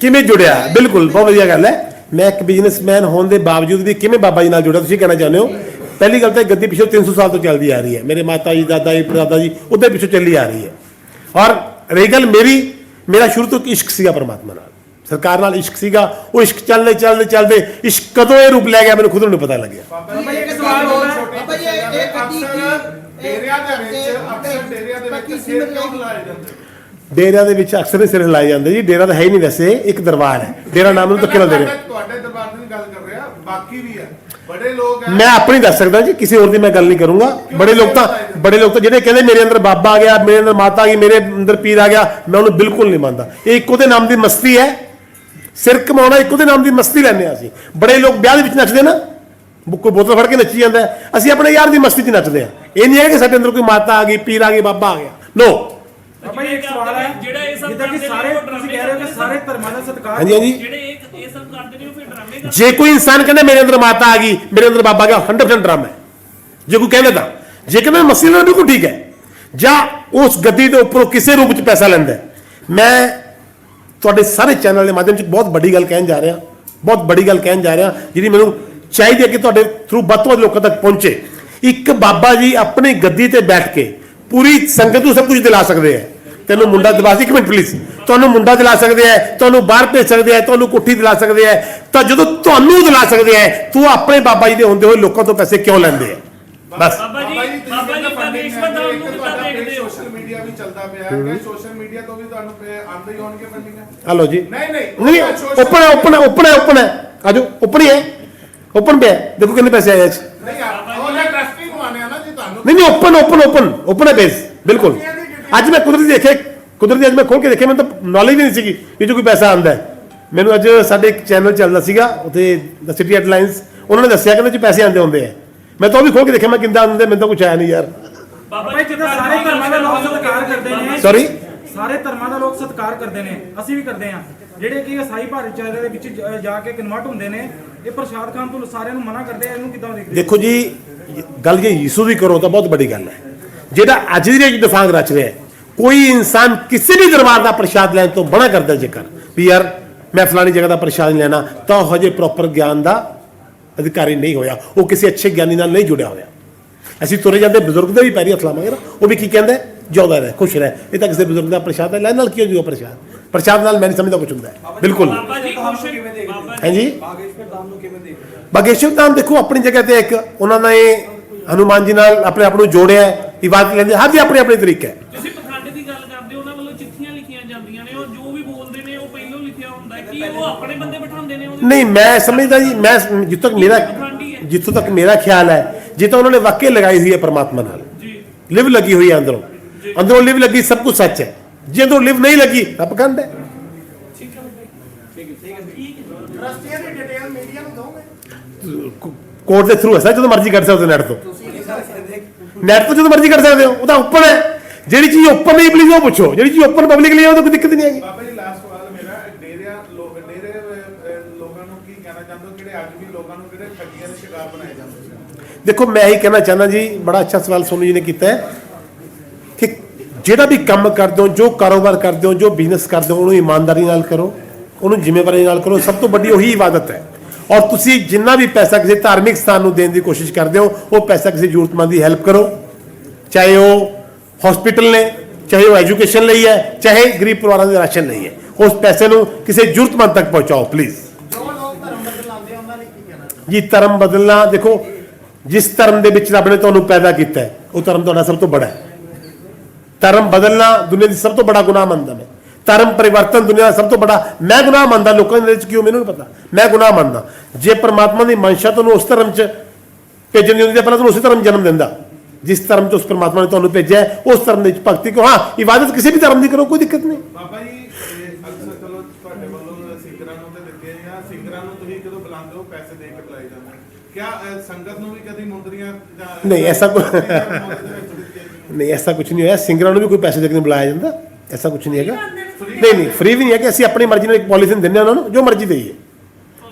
ਕਿਵੇਂ ਜੁੜਿਆ? ਬਿਲਕੁਲ ਬਹੁਤ ਵਧੀਆ ਗੱਲ ਹੈ। ਮੈਂ ਇੱਕ ਬਿਜ਼ਨਸਮੈਨ ਹੋਣ ਦੇ ਬਾਵਜੂਦ ਵੀ ਕਿਵੇਂ ਬਾਬਾ ਜੀ ਨਾਲ ਜੁੜਿਆ ਤੁਸੀਂ ਕਹਿਣਾ ਚਾਹੁੰਦੇ ਹੋ? ਪਹਿਲੀ ਗੱਲ ਤਾਂ ਗੱਦੀ ਪਿਛਲੇ 300 ਸਾਲ ਤੋਂ ਚੱਲਦੀ ਆ ਰਹੀ ਹੈ। ਮੇਰੇ ਮਾਤਾ ਜੀ ਦਾਦਾ ਜੀ ਪੜਦਾਦਾ ਜੀ ਉਹਦੇ ਪਿੱਛੋਂ ਚੱਲੀ ਆ ਰਹੀ ਹੈ। ਔਰ ਰਹੀ ਗੱਲ ਮੇਰੀ ਮੇਰਾ ਸ਼ੁਰੂ ਤੋਂ ਇੱਕ ਇਸ਼ਕ ਸੀਗਾ ਪਰਮਾਤਮਾ ਨਾਲ। ਸਰਕਾਰ ਨਾਲ ਇਸ਼ਕ ਸੀਗਾ ਉਹ ਇਸ਼ਕ ਚੱਲਦੇ ਚੱਲਦੇ ਚੱਲਦੇ ਇਸ਼ਕ ਕਦੋਂ ਇਹ ਰੂਪ ਲੈ ਗਿਆ ਮੈਨੂੰ ਖੁਦ ਨੂੰ ਪਤਾ ਲੱਗਿਆ। ਬਾਬਾ ਜੀ, ਇੱਕ ਇੱਕ ਸਵਾਲ ਸਵਾਲ ਹੋਰ ਹੋਰ ਹੈ। ਬਾਬਾ ਜੀ, ਇਹ- ਇਹ ਗੱਡੀ ਅਕਸਰ ਕੀ- ਡੇਰਿਆਂ ਦੇ ਇਹ- ਵਿੱਚ ਅਕਸਰ ਡੇਰਿਆਂ ਦੇ ਬਾਕੀ ਵਿੱਚ ਸਿਰ ਸਿਮਰ ਕਿਉਂ ਲਈ- ਲਾਏ ਜਾਂਦੇ? ਡੇਰਿਆਂ ਦੇ ਵਿੱਚ ਅਕਸਰ ਹੀ ਸਿਰ ਹਿਲਾਏ ਜਾਂਦੇ ਜੀ ਡੇਰਾ ਤਾਂ ਹੈ ਹੀ ਨਹੀਂ ਵੈਸੇ ਇੱਕ ਦਰਬਾਰ ਹੈ। ਡੇਰਾ ਨਾਮ ਨੂੰ ਧੱਕੇ ਨਾਲ ਦੇ ਰਹੇ। ਤੁਹਾਡੇ- ਦਰਬਾਰ ਦੀ ਗੱਲ ਕਰ ਰਿਹਾ ਬਾਕੀ ਵੀ ਹੈ। ਬੜੇ ਲੋਕ ਮੈਂ ਆਪਣੀ ਦੱਸ ਸਕਦਾ ਜੀ ਕਿਸੇ ਹੋਰ ਦੀ ਮੈਂ ਗੱਲ ਨਹੀਂ ਕਰੂੰਗਾ। ਬੜੇ ਲੋਕ ਤਾਂ ਬੜੇ ਲੋਕ ਤਾਂ ਜਿਹੜੇ ਕਹਿੰਦੇ ਮੇਰੇ ਅੰਦਰ ਬਾਬਾ ਆ ਗਿਆ ਮੇਰੇ ਅੰਦਰ ਮਾਤਾ ਆ ਗਈ ਮੇਰੇ ਅੰਦਰ ਪੀਰ ਆ ਗਿਆ ਮੈਂ ਉਹਨੂੰ ਬਿਲਕੁਲ ਨਹੀਂ ਮੰਨਦਾ। ਇਹ ਇੱਕੋ ਦੇ ਨਾਮ ਦੀ ਮਸਤੀ ਹੈ। ਸਿਰ ਕਮਾਉਣਾ ਇੱਕੋ ਦੇ ਨਾਮ ਦੀ ਮਸਤੀ ਲੈਂਦੇ ਹਾਂ ਅਸੀਂ। ਬੜੇ ਲੋਕ ਵਿਆਹ ਦੇ ਵਿੱਚ ਨੱਚਦੇ ਨਾ। ਕੋਈ ਬੋਤਲ ਫੜ ਕੇ ਨੱਚੀ ਜਾਂਦਾ। ਅਸੀਂ ਆਪਣੇ ਯਾਰ ਦੀ ਮਸਤੀ 'ਚ ਨੱਚਦੇ ਹਾਂ। ਇਹ ਨਹੀਂ ਹੈ ਕਿ ਸਾਡੇ ਅੰਦਰ ਕੋਈ ਮਾਤਾ ਆ ਗਈ ਪੀਰ ਆ ਗਈ ਬਾਬਾ ਆ ਗਿਆ। ਨੋ ਬਾਬਾ ਜੀ ਇੱਕ ਸਵਾਲ ਹੈ ਜਿਹੜਾ ਇਹ ਸਭ ਜਿੱਦਾਂ ਕਿ ਕਰਦੇ ਨੇ, ਸਾਰੇ ਉਹ ਤੁਸੀਂ ਡਰਾਮੇ ਕਹਿ ਰਹੇ ਹੋ ਕਿ ਕਰਦੇ ਸਾਰੇ ਧਰਮਾਂ ਦਾ ਸਤਿਕਾਰ ਹਾਂਜੀ ਹਾਂਜੀ। ਜਿਹੜੇ ਇਹ ਇਹ ਸਭ ਕਰਦੇ ਨੇ ਉਹ ਫਿਰ ਡਰਾਮੇ ਕਰਦੇ ਜੇ ਕੋਈ ਇਨਸਾਨ ਕਹਿੰਦਾ ਮੇਰੇ ਅੰਦਰ ਮਾਤਾ ਆ ਗਈ ਮੇਰੇ ਅੰਦਰ ਬਾਬਾ ਆ ਗਿਆ 100% ਡਰਾਮਾ ਹੈ। ਜੇ ਕੋਈ ਕਹਿੰਦਾ ਤਾਂ ਜੇ ਕਹਿੰਦਾ ਮਸੀਹ ਦਾ ਬਿਲਕੁਲ ਠੀਕ ਹੈ ਜਾਂ ਉਸ ਗੱਦੀ ਦੇ ਉੱਪਰੋਂ ਕਿਸੇ ਰੂਪ ਵਿੱਚ ਪੈਸਾ ਲੈਂਦਾ। ਮੈਂ ਤੁਹਾਡੇ ਸਾਰੇ ਚੈਨਲ ਦੇ ਮਾਧਿਅਮ 'ਚ ਬਹੁਤ ਵੱਡੀ ਗੱਲ ਕਹਿਣ ਜਾ ਰਿਹਾ ਬਹੁਤ ਵੱਡੀ ਗੱਲ ਕਹਿਣ ਜਾ ਰਿਹਾ ਜਿਹੜੀ ਮੈਨੂੰ ਚਾਹੀਦੀ ਹੈ ਕਿ ਤੁਹਾਡੇ ਥਰੂ ਵੱਧ ਤੋਂ ਵੱਧ ਲੋਕਾਂ ਤੱਕ ਪਹੁੰਚੇ। ਇੱਕ ਬਾਬਾ ਜੀ ਆਪਣੀ ਗੱਦੀ ਤੇ ਬੈਠ ਕੇ ਪੂਰੀ ਸੰਗਤ ਨੂੰ ਸਭ ਕੁਝ ਦਿਲਾ ਸਕਦੇ ਹੈ। ਤੈਨੂੰ ਮੁੰਡਾ ਦਿਲਾ ਸੀ ਇੱਕ ਮਿੰਟ ਪਲੀਜ਼ ਤੁਹਾਨੂੰ ਮੁੰਡਾ ਦਿਲਾ ਸਕਦੇ ਹੈ ਤੁਹਾਨੂੰ ਬਾਹਰ ਭੇਜ ਸਕਦੇ ਹੈ ਤੁਹਾਨੂੰ ਕੋਠੀ ਦਿਲਾ ਸਕਦੇ ਹੈ ਤਾਂ ਜਦੋਂ ਤੁਹਾਨੂੰ ਦਿਲਾ ਸਕਦੇ ਹੈ ਤੂੰ ਆਪਣੇ ਬਾਬਾ ਜੀ ਦੇ ਹੁੰਦੇ ਹੋਏ ਲੋਕਾਂ ਤੋਂ ਪੈਸੇ ਕਿਉਂ ਲੈਂਦੇ ਹੈ ਬਸ। ਬਾਬਾ ਜੀ ਬਾਬਾ ਜੀ ਪਰਮੇਸ਼ਵਰ ਦਾ ਨੂੰ ਕਿੱਦਾਂ ਦੇਖਦੇ ਹੋ। ਸੋਸ਼ਲ ਮੀਡੀਆ ਵੀ ਚੱਲਦਾ ਪਿਆ ਹੈ। ਕਿ ਸੋਸ਼ਲ ਮੀਡੀਆ ਤੋਂ ਵੀ ਤੁਹਾਨੂੰ ਪੇ ਆਉਂਦੇ ਹੀ ਹੋਣਗੇ ਫੰਡਿੰਗ। ਹਲੋ ਜੀ। ਨਹੀਂ ਨਹੀਂ ਓਪਨ ਹੈ ਓਪਨ ਹੈ ਓਪਨ ਹੈ ਓਪਨ ਹੈ। ਆਜੋ ਓਪਨ ਹੀ ਹੈ। ਓਪਨ ਪਿਆ। ਦੇਖੋ ਕਿੰਨੇ ਪੈਸੇ ਆਏ 'ਚ ਨਹੀਂ ਉਹ ਨਾ ਟਰਸਟੀ ਨੂੰ ਆਨੇ ਆ ਨਾ ਜੀ ਤੁਹਾਨੂੰ। ਨਹੀਂ ਨਹੀਂ ਓਪਨ ਓਪਨ ਓਪਨ ਓਪਨ ਹੈ ਬੇਸ ਬਿਲਕੁਲ। ਅੱਜ ਮੈਂ ਕੁਦਰਤੀ ਦੇਖੇ ਕੁਦਰਤੀ ਅੱਜ ਮੈਂ ਖੋਲ ਕੇ ਦੇਖੇ ਮੈਨੂੰ ਤਾਂ ਨੌਲੇਜ ਵੀ ਨਹੀਂ ਸੀਗੀ ਕਿ ਜੋ ਕੋਈ ਪੈਸਾ ਆਂਦਾ ਹੈ। ਮੈਨੂੰ ਅੱਜ ਸਾਡੇ ਇੱਕ ਚੈਨਲ ਚੱਲਦਾ ਸੀਗਾ ਉੱਥੇ ਦ ਸਿਟੀ ਹੈਡਲਾਈਨਸ ਉਹਨਾਂ ਨੇ ਦੱਸਿਆ ਕਿ ਇਹਦੇ 'ਚ ਪੈਸੇ ਆਂਦੇ ਹੁੰਦੇ ਆ। ਮੈਂ ਤਾਂ ਉਹ ਵੀ ਖੋਲ ਕੇ ਦੇਖਿਆ ਮੈਂ ਕਿੰਦਾ ਆਉਂਦੇ ਮੈਨੂੰ ਤਾਂ ਕੁਝ ਆਇਆ ਨਹੀਂ ਯਾਰ। ਬਾਬਾ ਭਾਈ ਜਿੱਦਾਂ ਸਾਰੇ ਧਰਮਾਂ ਦਾ ਲੋਕ ਸਤਿਕਾਰ ਕਰਦੇ ਨੇ Sorry? ਸਾਰੇ ਧਰਮਾਂ ਦਾ ਲੋਕ ਸਤਿਕਾਰ ਕਰਦੇ ਨੇ ਅਸੀਂ ਵੀ ਕਰਦੇ ਹਾਂ। ਜਿਹੜੇ ਕਿ ਈਸਾਈ ਭਾਈਚਾਰੇ ਦੇ ਵਿੱਚ ਜ- ਜਾ ਕੇ ਕਨਵਰਟ ਹੁੰਦੇ ਨੇ ਇਹ ਪ੍ਰਸ਼ਾਦ ਖਾਣ ਤੋਂ ਸਾਰਿਆਂ ਨੂੰ ਮਨਾ ਕਰਦੇ ਆ ਇਹਨੂੰ ਕਿਦਾਂ ਦੇਖਦੇ ਦੇਖੋ ਜੀ ਗੱਲ ਜੇ ਯਿਸੂ ਦੀ ਕਰੋ ਤਾਂ ਬਹੁਤ ਵੱਡੀ ਗੱਲ ਹੈ। ਜਿਹੜਾ ਅੱਜ ਦੀ ਰੇਜ ਦਿਫਾਂਗ ਰਚ ਰਿਹਾ ਹੈ ਕੋਈ ਇਨਸਾਨ ਕਿਸੇ ਵੀ ਦਰਬਾਰ ਦਾ ਪ੍ਰਸ਼ਾਦ ਲੈਣ ਤੋਂ ਮਨਾ ਕਰਦਾ ਜੇਕਰ ਵੀ ਯਾਰ ਮੈਂ ਫਲਾਣੀ ਜਗ੍ਹਾ ਦਾ ਪ੍ਰਸ਼ਾਦ ਨਹੀਂ ਲੈਣਾ ਤਾਂ ਉਹ ਹਜੇ ਪ੍ਰੋਪਰ ਗਿਆਨ ਦਾ ਅਧਿਕਾਰੀ ਨਹੀਂ ਹੋਇਆ। ਉਹ ਕਿਸੇ ਅੱਛੇ ਗਿਆਨੀ ਨਾਲ ਨਹੀਂ ਜੁੜਿਆ ਹੋਇਆ। ਅਸੀਂ ਤੁਰੇ ਜਾਂਦੇ ਬਜ਼ੁਰਗ ਦੇ ਵੀ ਪੈਰੀ ਹੱਥ ਲਾਵਾਂਗੇ ਨਾ ਉਹ ਵੀ ਕੀ ਕਹਿੰਦਾ? ਜਿਉਂਦਾ ਰਹਿ ਖੁਸ਼ ਰਹਿ। ਇਹ ਤਾਂ ਕਿਸੇ ਬਜ਼ੁਰਗ ਦਾ ਪ੍ਰਸ਼ਾਦ ਹੈ ਲੈਣ ਨਾਲ ਕੀ ਹੋ ਜੂਗਾ ਪ੍ਰਸ਼ਾਦ? ਪ੍ਰਸ਼ਾਦ ਨਾਲ ਮੈਂ ਨਹੀਂ ਸਮਝਦਾ ਕੁਝ ਹੁੰਦਾ ਹੈ। ਬਿਲਕੁਲ। ਬਾਬਾ ਜੀ ਖੁਸ਼ ਬਾਬਾ ਜੀ। ਹਾਂਜੀ ਬਾਗੇਸ਼ਵਰ ਧਾਮ ਦੇਖੋ ਆਪਣੀ ਜਗ੍ਹਾ ਤੇ ਇੱਕ ਉਹਨਾਂ ਨੇ ਹਨੂਮਾਨ ਜੀ ਨਾਲ ਆਪਣੇ ਆਪ ਨੂੰ ਜੋੜਿਆ ਹੈ, ਇਬਾਦਤ ਲੈਂਦੇ ਹਰ ਦੀ ਆਪਣੀ ਆਪਣੀ ਤਰੀਕਾ ਹੈ ਤੁਸੀਂ ਪਖੰਡ ਦੀ ਗੱਲ ਕਰਦੇ ਹੋ ਉਹਨਾਂ ਵੱਲੋਂ ਚਿੱਠੀਆਂ ਲਿਖੀਆਂ ਜਾਂਦੀਆਂ ਨੇ ਉਹ ਜੋ ਵੀ ਬੋਲਦੇ ਨੇ ਉਹ ਪਹਿਲਾਂ ਲਿਖਿਆ ਹੁੰਦਾ ਹੈ ਕਿ ਉਹ ਆਪਣੇ ਬੰਦੇ ਬਿਠਾਉਂਦੇ ਨੇ ਉਹਦੇ ਨਹੀਂ ਮੈਂ ਸਮਝਦਾ ਜੀ ਮੈਂ ਜਿੱਥੋਂ ਤੱਕ ਮੇਰਾ ਜਿੱਥੋਂ ਤੱਕ ਮੇਰਾ ਖਿਆਲ ਹੈ ਜੇ ਤਾਂ ਉਹਨਾਂ ਨੇ ਵਾਕਈ ਲਗਾਈ ਹੋਈ ਹੈ ਪਰਮਾਤਮਾ ਨਾਲ। ਜੀ। ਲਿਵ ਲੱਗੀ ਹੋਈ ਹੈ ਅੰਦਰੋਂ। ਅੰਦਰੋਂ ਲਿਵ ਲੱਗੀ ਸਭ ਕੁਝ ਸੱਚ ਹੈ। ਜੇ ਅੰਦਰੋਂ ਲਿਵ ਨਹੀਂ ਲੱਗੀ ਤਾਂ ਪਖੰਡ ਹੈ। ਟਰਸਟੀਆਂ ਦੀ ਡਿਟੇਲ ਮੀਡੀਆ ਨੂੰ ਦੋਗੇ ਕੋਰਟ ਦੇ ਥਰੂ ਹੈ ਸਰ ਜਦੋਂ ਮਰਜ਼ੀ ਕੱਢ ਸਕਦੇ ਹੋ ਨੈਟ ਤੋਂ। ਨੈਟ ਤੋਂ ਜਦੋਂ ਮਰਜ਼ੀ ਕੱਢ ਸਕਦੇ ਹੋ ਉਹ ਤਾਂ ਓਪਨ ਹੈ। ਜਿਹੜੀ ਚੀਜ਼ ਓਪਨ ਨਹੀਂ ਪਲੀਜ਼ ਉਹ ਪੁੱਛੋ। ਜਿਹੜੀ ਚੀਜ਼ ਓਪਨ ਪਬਲਿਕ ਲਈ ਹੈ ਉਹ ਤਾਂ ਕੋਈ ਦਿੱਕਤ ਨਹੀਂ ਆਏਗੀ ਬਾਬਾ ਜੀ ਲਾਸਟ ਸਵਾਲ ਮੇਰਾ ਡੇਰਿਆਂ ਲੋਕ ਡੇਰੇ ਅਹ, ਅਹ, ਲੋਕਾਂ ਨੂੰ ਕੀ ਕਹਿਣਾ ਚਾਹੁੰਦੇ ਹੋ ਜਿਹੜੇ ਅੱਜ ਵੀ ਲੋਕਾਂ ਨੂੰ ਜਿਹੜੇ ਠੱਗੀਆਂ ਦੇ ਸ਼ਿਕਾਰ ਬਣਾਏ ਜਾਂਦੇ ਸੀ ਦੇਖੋ ਮੈਂ ਹੀ ਕਹਿਣਾ ਚਾਹੁੰਦਾ ਜੀ ਬੜਾ ਅੱਛਾ ਸਵਾਲ ਸੋਨੂ ਜੀ ਨੇ ਕੀਤਾ ਹੈ ਕਿ ਜਿਹੜਾ ਵੀ ਕੰਮ ਕਰਦੇ ਹੋ ਜੋ ਕਾਰੋਬਾਰ ਕਰਦੇ ਹੋ ਜੋ ਬਿਜ਼ਨਸ ਕਰਦੇ ਹੋ ਉਹਨੂੰ ਇਮਾਨਦਾਰੀ ਨਾਲ ਕਰੋ ਉਹਨੂੰ ਜ਼ਿੰਮੇਵਾਰੀ ਨਾਲ ਕਰੋ ਸਭ ਤੋਂ ਵੱਡੀ ਉਹੀ ਇਬਾਦਤ ਹੈ। ਔਰ ਤੁਸੀਂ ਜਿੰਨਾ ਵੀ ਪੈਸਾ ਕਿਸੇ ਧਾਰਮਿਕ ਸਥਾਨ ਨੂੰ ਦੇਣ ਦੀ ਕੋਸ਼ਿਸ਼ ਕਰਦੇ ਹੋ ਉਹ ਪੈਸਾ ਕਿਸੇ ਜ਼ਰੂਰਤਮੰਦ ਦੀ ਹੈਲਪ ਕਰੋ। ਚਾਹੇ ਉਹ ਹਸਪੀਟਲ ਨੇ ਚਾਹੇ ਉਹ ਐਜੂਕੇਸ਼ਨ ਲਈ ਹੈ ਚਾਹੇ ਗਰੀਬ ਪਰਿਵਾਰਾਂ ਦੇ ਰਾਸ਼ਨ ਲਈ ਹੈ। ਉਸ ਪੈਸੇ ਨੂੰ ਕਿਸੇ ਜ਼ਰੂਰਤਮੰਦ ਤੱਕ ਪਹੁੰਚਾਓ ਪਲੀਜ਼ ਜੀ ਧਰਮ ਬਦਲਣਾ ਦੇਖੋ ਜਿਸ ਧਰਮ ਦੇ ਵਿੱਚ ਰੱਬ ਨੇ ਤੁਹਾਨੂੰ ਪੈਦਾ ਕੀਤਾ ਹੈ, ਉਹ ਧਰਮ ਤੁਹਾਡਾ ਸਭ ਤੋਂ ਬੜਾ ਹੈ। ਧਰਮ ਬਦਲਣਾ ਦੁਨੀਆ ਦੀ ਸਭ ਤੋਂ ਬੜਾ ਗੁਨਾਹ ਮੰਨਦਾ ਮੈਂ ਧਰਮ ਪਰਿਵਰਤਨ ਦੁਨੀਆ ਦਾ ਸਭ ਤੋਂ ਬੜਾ, ਮੈਂ ਗੁਨਾਹ ਮੰਨਦਾ, ਲੋਕਾਂ ਦੇ ਵਿੱਚ ਕਿਉਂ ਮੈਨੂੰ ਨਹੀਂ ਪਤਾ। ਮੈਂ ਗੁਨਾਹ ਮੰਨਦਾ। ਜੇ ਪਰਮਾਤਮਾ ਦੀ ਮਨਸ਼ਾ ਤੁਹਾਨੂੰ ਉਸ ਧਰਮ 'ਚ ਭੇਜਣ ਦੀ ਹੁੰਦੀ ਤਾਂ ਪਹਿਲਾਂ ਤੁਹਾਨੂੰ ਉਸੇ ਧਰਮ ਜਨਮ ਦਿੰਦਾ। ਜਿਸ ਧਰਮ 'ਚ ਉਸ ਪਰਮਾਤਮਾ ਨੇ ਤੁਹਾਨੂੰ ਭੇਜਿਆ ਉਸ ਧਰਮ ਦੇ ਵਿੱਚ ਭਗਤੀ ਕਰੋ। ਹਾਂ, ਇਬਾਦਤ ਕਿਸੇ ਵੀ ਧਰਮ ਦੀ ਕਰੋ, ਕੋਈ ਦਿੱਕਤ ਨਹੀਂ। ਬਾਬਾ ਜੀ ਇਹ ਅਕਸਰ ਚਲੋ ਤੁਹਾਡੇ ਵੱਲੋਂ ਸਿੰਗਰਾਂ ਨੂੰ ਤੇ ਦਿੱਤੇ ਜਾਂ ਸਿੰਗਰਾਂ ਨੂੰ ਤੁਸੀਂ ਜਦੋਂ ਬੁਲਾਉਂਦੇ ਹੋ ਪੈਸੇ ਦੇ ਕੇ ਬੁਲਾਏ ਜਾਂਦੇ ਹੋ। ਕਿਆ ਅਹ, ਸੰਗਤ ਨੂੰ ਵੀ ਕਦੀ ਮੁੰਦਰੀਆਂ ਜਾਂ ਨਹੀਂ, ਐਸਾ ਗਈਆਂ? ਨਹੀਂ ਐਸਾ ਕੁਝ ਨਹੀਂ ਹੋਇਆ। ਸਿੰਗਰਾਂ ਨੂੰ ਵੀ ਕੋਈ ਪੈਸੇ ਦੇ ਕੇ ਨਹੀਂ ਬੁਲਾਇਆ ਜਾਂਦਾ। ਐਸਾ ਕੁਝ ਨਹੀਂ ਹੈਗਾ। ਨਹੀਂ ਨਹੀਂ ਫ੍ਰੀ ਵੀ ਨਹੀਂ ਹੈ ਕਿ ਅਸੀਂ ਆਪਣੀ ਮਰਜ਼ੀ ਨਾਲ ਇੱਕ ਪਾਲਿਸੀ ਦਿੰਦੇ ਹਾਂ ਉਹਨਾਂ ਨੂੰ ਜੋ ਮਰਜ਼ੀ ਦੇਈਏ।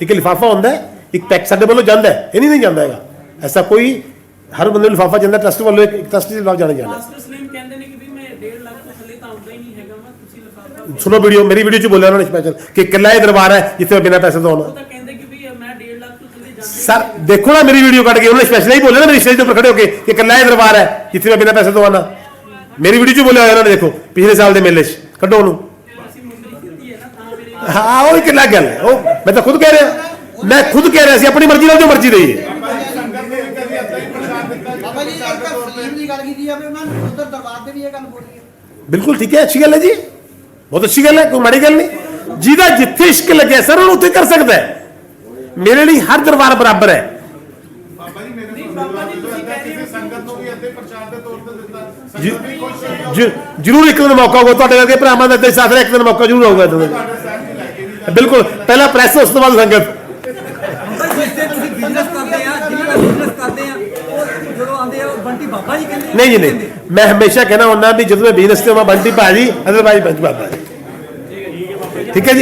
ਇੱਕ ਲਿਫਾਫਾ ਹੁੰਦਾ ਹੈ ਇੱਕ ਪੈਕ ਸਾਡੇ ਵੱਲੋਂ ਜਾਂਦਾ ਹੈ। ਇਹ ਨਹੀਂ ਨਹੀਂ ਜਾਂਦਾ ਹੈਗਾ। ਐਸਾ ਕੋਈ ਹਰ ਬੰਦੇ ਨੂੰ ਲਿਫਾਫਾ ਜਾਂਦਾ ਟਰਸਟ ਵੱਲੋਂ ਇੱਕ ਟਰਸਟ ਦੇ ਨਾਲ ਜਾਣਾ ਜਾਂਦਾ। ਹੈ। ਮਾਸਟਰ ਸਲੀਮ ਕਹਿੰਦੇ ਨੇ ਕਿ ਵੀ ਮੈਂ 1.5 ਲੱਖ ਤੋਂ ਥੱਲੇ ਤਾਂ ਆਉਂਦਾ ਹੀ ਨਹੀਂ ਹੈਗਾ ਮੈਂ ਤੁਸੀਂ ਲਿਫਾਫਾ ਸੁਣੋ ਵੀਡੀਓ ਮੇਰੀ ਵੀਡੀਓ 'ਚ ਬੋਲਿਆ ਉਹਨਾਂ ਨੇ ਸਪੈਸ਼ਲ ਕਿ ਇਕੱਲਾ ਇਹ ਦਰਬਾਰ ਹੈ ਜਿੱਥੇ ਮੈਂ ਬਿਨਾਂ ਪੈਸੇ ਤੋਂ ਆਉਣਾ ਉਹ ਤਾਂ ਕਹਿੰਦੇ ਕਿ ਵੀ ਮੈਂ 1.5 ਲੱਖ ਤੋਂ ਥੱਲੇ ਜਾਂਦਾ ਹੀ ਸਰ ਦੇਖੋ ਨਾ ਮੇਰੀ ਵੀਡੀਓ ਕੱਢ ਕੇ ਉਹਨਾਂ ਸਪੈਸ਼ਲ ਹੀ ਬੋਲਿਆ ਨਾ ਮੇਰੀ ਸਟੇਜ ਦੇ ਉੱਪਰ ਖੜੇ ਹੋ ਕੇ ਕਿ ਇਕੱਲਾ ਇਹ ਦਰਬਾਰ ਹੈ ਜਿੱਥੇ ਮੈਂ ਬਿਨਾਂ ਪੈਸੇ ਤੋਂ ਆਉਣਾ ਮੇਰੀ ਵੀਡੀਓ 'ਚ ਬੋਲਿਆ ਹੋਇਆ ਉਹਨਾਂ ਨੇ ਦੇਖੋ ਪਿਛਲੇ ਸਾਲ ਦੇ ਮੇਲੇ 'ਚ। ਕੱਢੋ ਉਹਨੂੰ। ਹੈ ਉਹ ਕਿੰਨਾ ਗੱਲ ਹੈ। ਉਹ ਮੈਂ ਤਾਂ ਖੁਦ ਕਹਿ ਰਿਹਾ। ਮੈਂ ਖੁਦ ਕਹਿ ਰਿਹਾ ਸੀ ਆਪਣੀ ਮਰਜ਼ੀ ਨਾਲ ਜੋ ਮਰਜ਼ੀ ਦੇਈਏ। ਬਾਬਾ ਜੀ ਇੱਕ ਫੀਮ ਦੀ ਗੱਲ ਕੀਤੀ ਜਾਵੇ ਉਹਨਾਂ ਨੂੰ ਉਧਰ ਦਰਬਾਰ ਤੇ ਵੀ ਇਹ ਗੱਲ ਬੋਲੀ ਹੈ ਬਿਲਕੁਲ ਠੀਕ ਹੈ ਅੱਛੀ ਗੱਲ ਹੈ ਜੀ। ਬਹੁਤ ਅੱਛੀ ਗੱਲ ਹੈ ਕੋਈ ਮਾੜੀ ਗੱਲ ਨਹੀਂ। ਜਿਹਦਾ ਜਿੱਥੇ ਇਸ਼ਕ ਲੱਗਿਆ ਸਰ ਉਹਨੂੰ ਉੱਥੇ ਕਰ ਸਕਦਾ ਹੈ। ਮੇਰੇ ਲਈ ਹਰ ਦਰਬਾਰ ਬਰਾਬਰ ਹੈ। ਬਾਬਾ ਜੀ ਮੇਰੇ ਬਾਬਾ ਜੀ ਤੁਸੀਂ ਕਿਸੇ ਸੰਗਤ ਨੂੰ ਵੀ ਏਦਾਂ ਹੀ ਪ੍ਰਸ਼ਾਦ ਦੇ ਤੌਰ ਤੇ ਦਿੱਤਾ। ਜੀ- ਸੰਗਤ ਵੀ ਖੁਸ਼ ਹੋਈ। ਜ- ਜ਼ਰੂਰ ਇੱਕ ਦਿਨ ਮੌਕਾ ਹੋਊਗਾ ਤੁਹਾਡੇ ਵਰਗੇ ਭਰਾਵਾਂ ਦਾ ਤੇ ਸਾਥ ਇੱਕ ਦਿਨ ਮੌਕਾ ਜ਼ਰੂਰ ਆਊਗਾ ਤੁਹਾਨੂੰ ਬਿਲਕੁਲ ਪਹਿਲਾਂ ਪ੍ਰੈਸ ਉਸ ਤੋਂ ਬਾਅਦ ਸੰਗਤ। ਨਹੀਂ ਜੀ ਨਹੀਂ। ਮੈਂ ਹਮੇਸ਼ਾ ਕਹਿਣਾ ਹੁੰਦਾ ਵੀ ਜਦੋਂ ਮੈਂ ਬਿਜ਼ਨਸ ਤੇ ਹਾਂ ਬੰਟੀ ਭਾਜੀ ਅਦਰਵਾਈਜ਼ ਬੰਟੀ ਬਾਬਾ ਠੀਕ ਹੈ ਜੀ?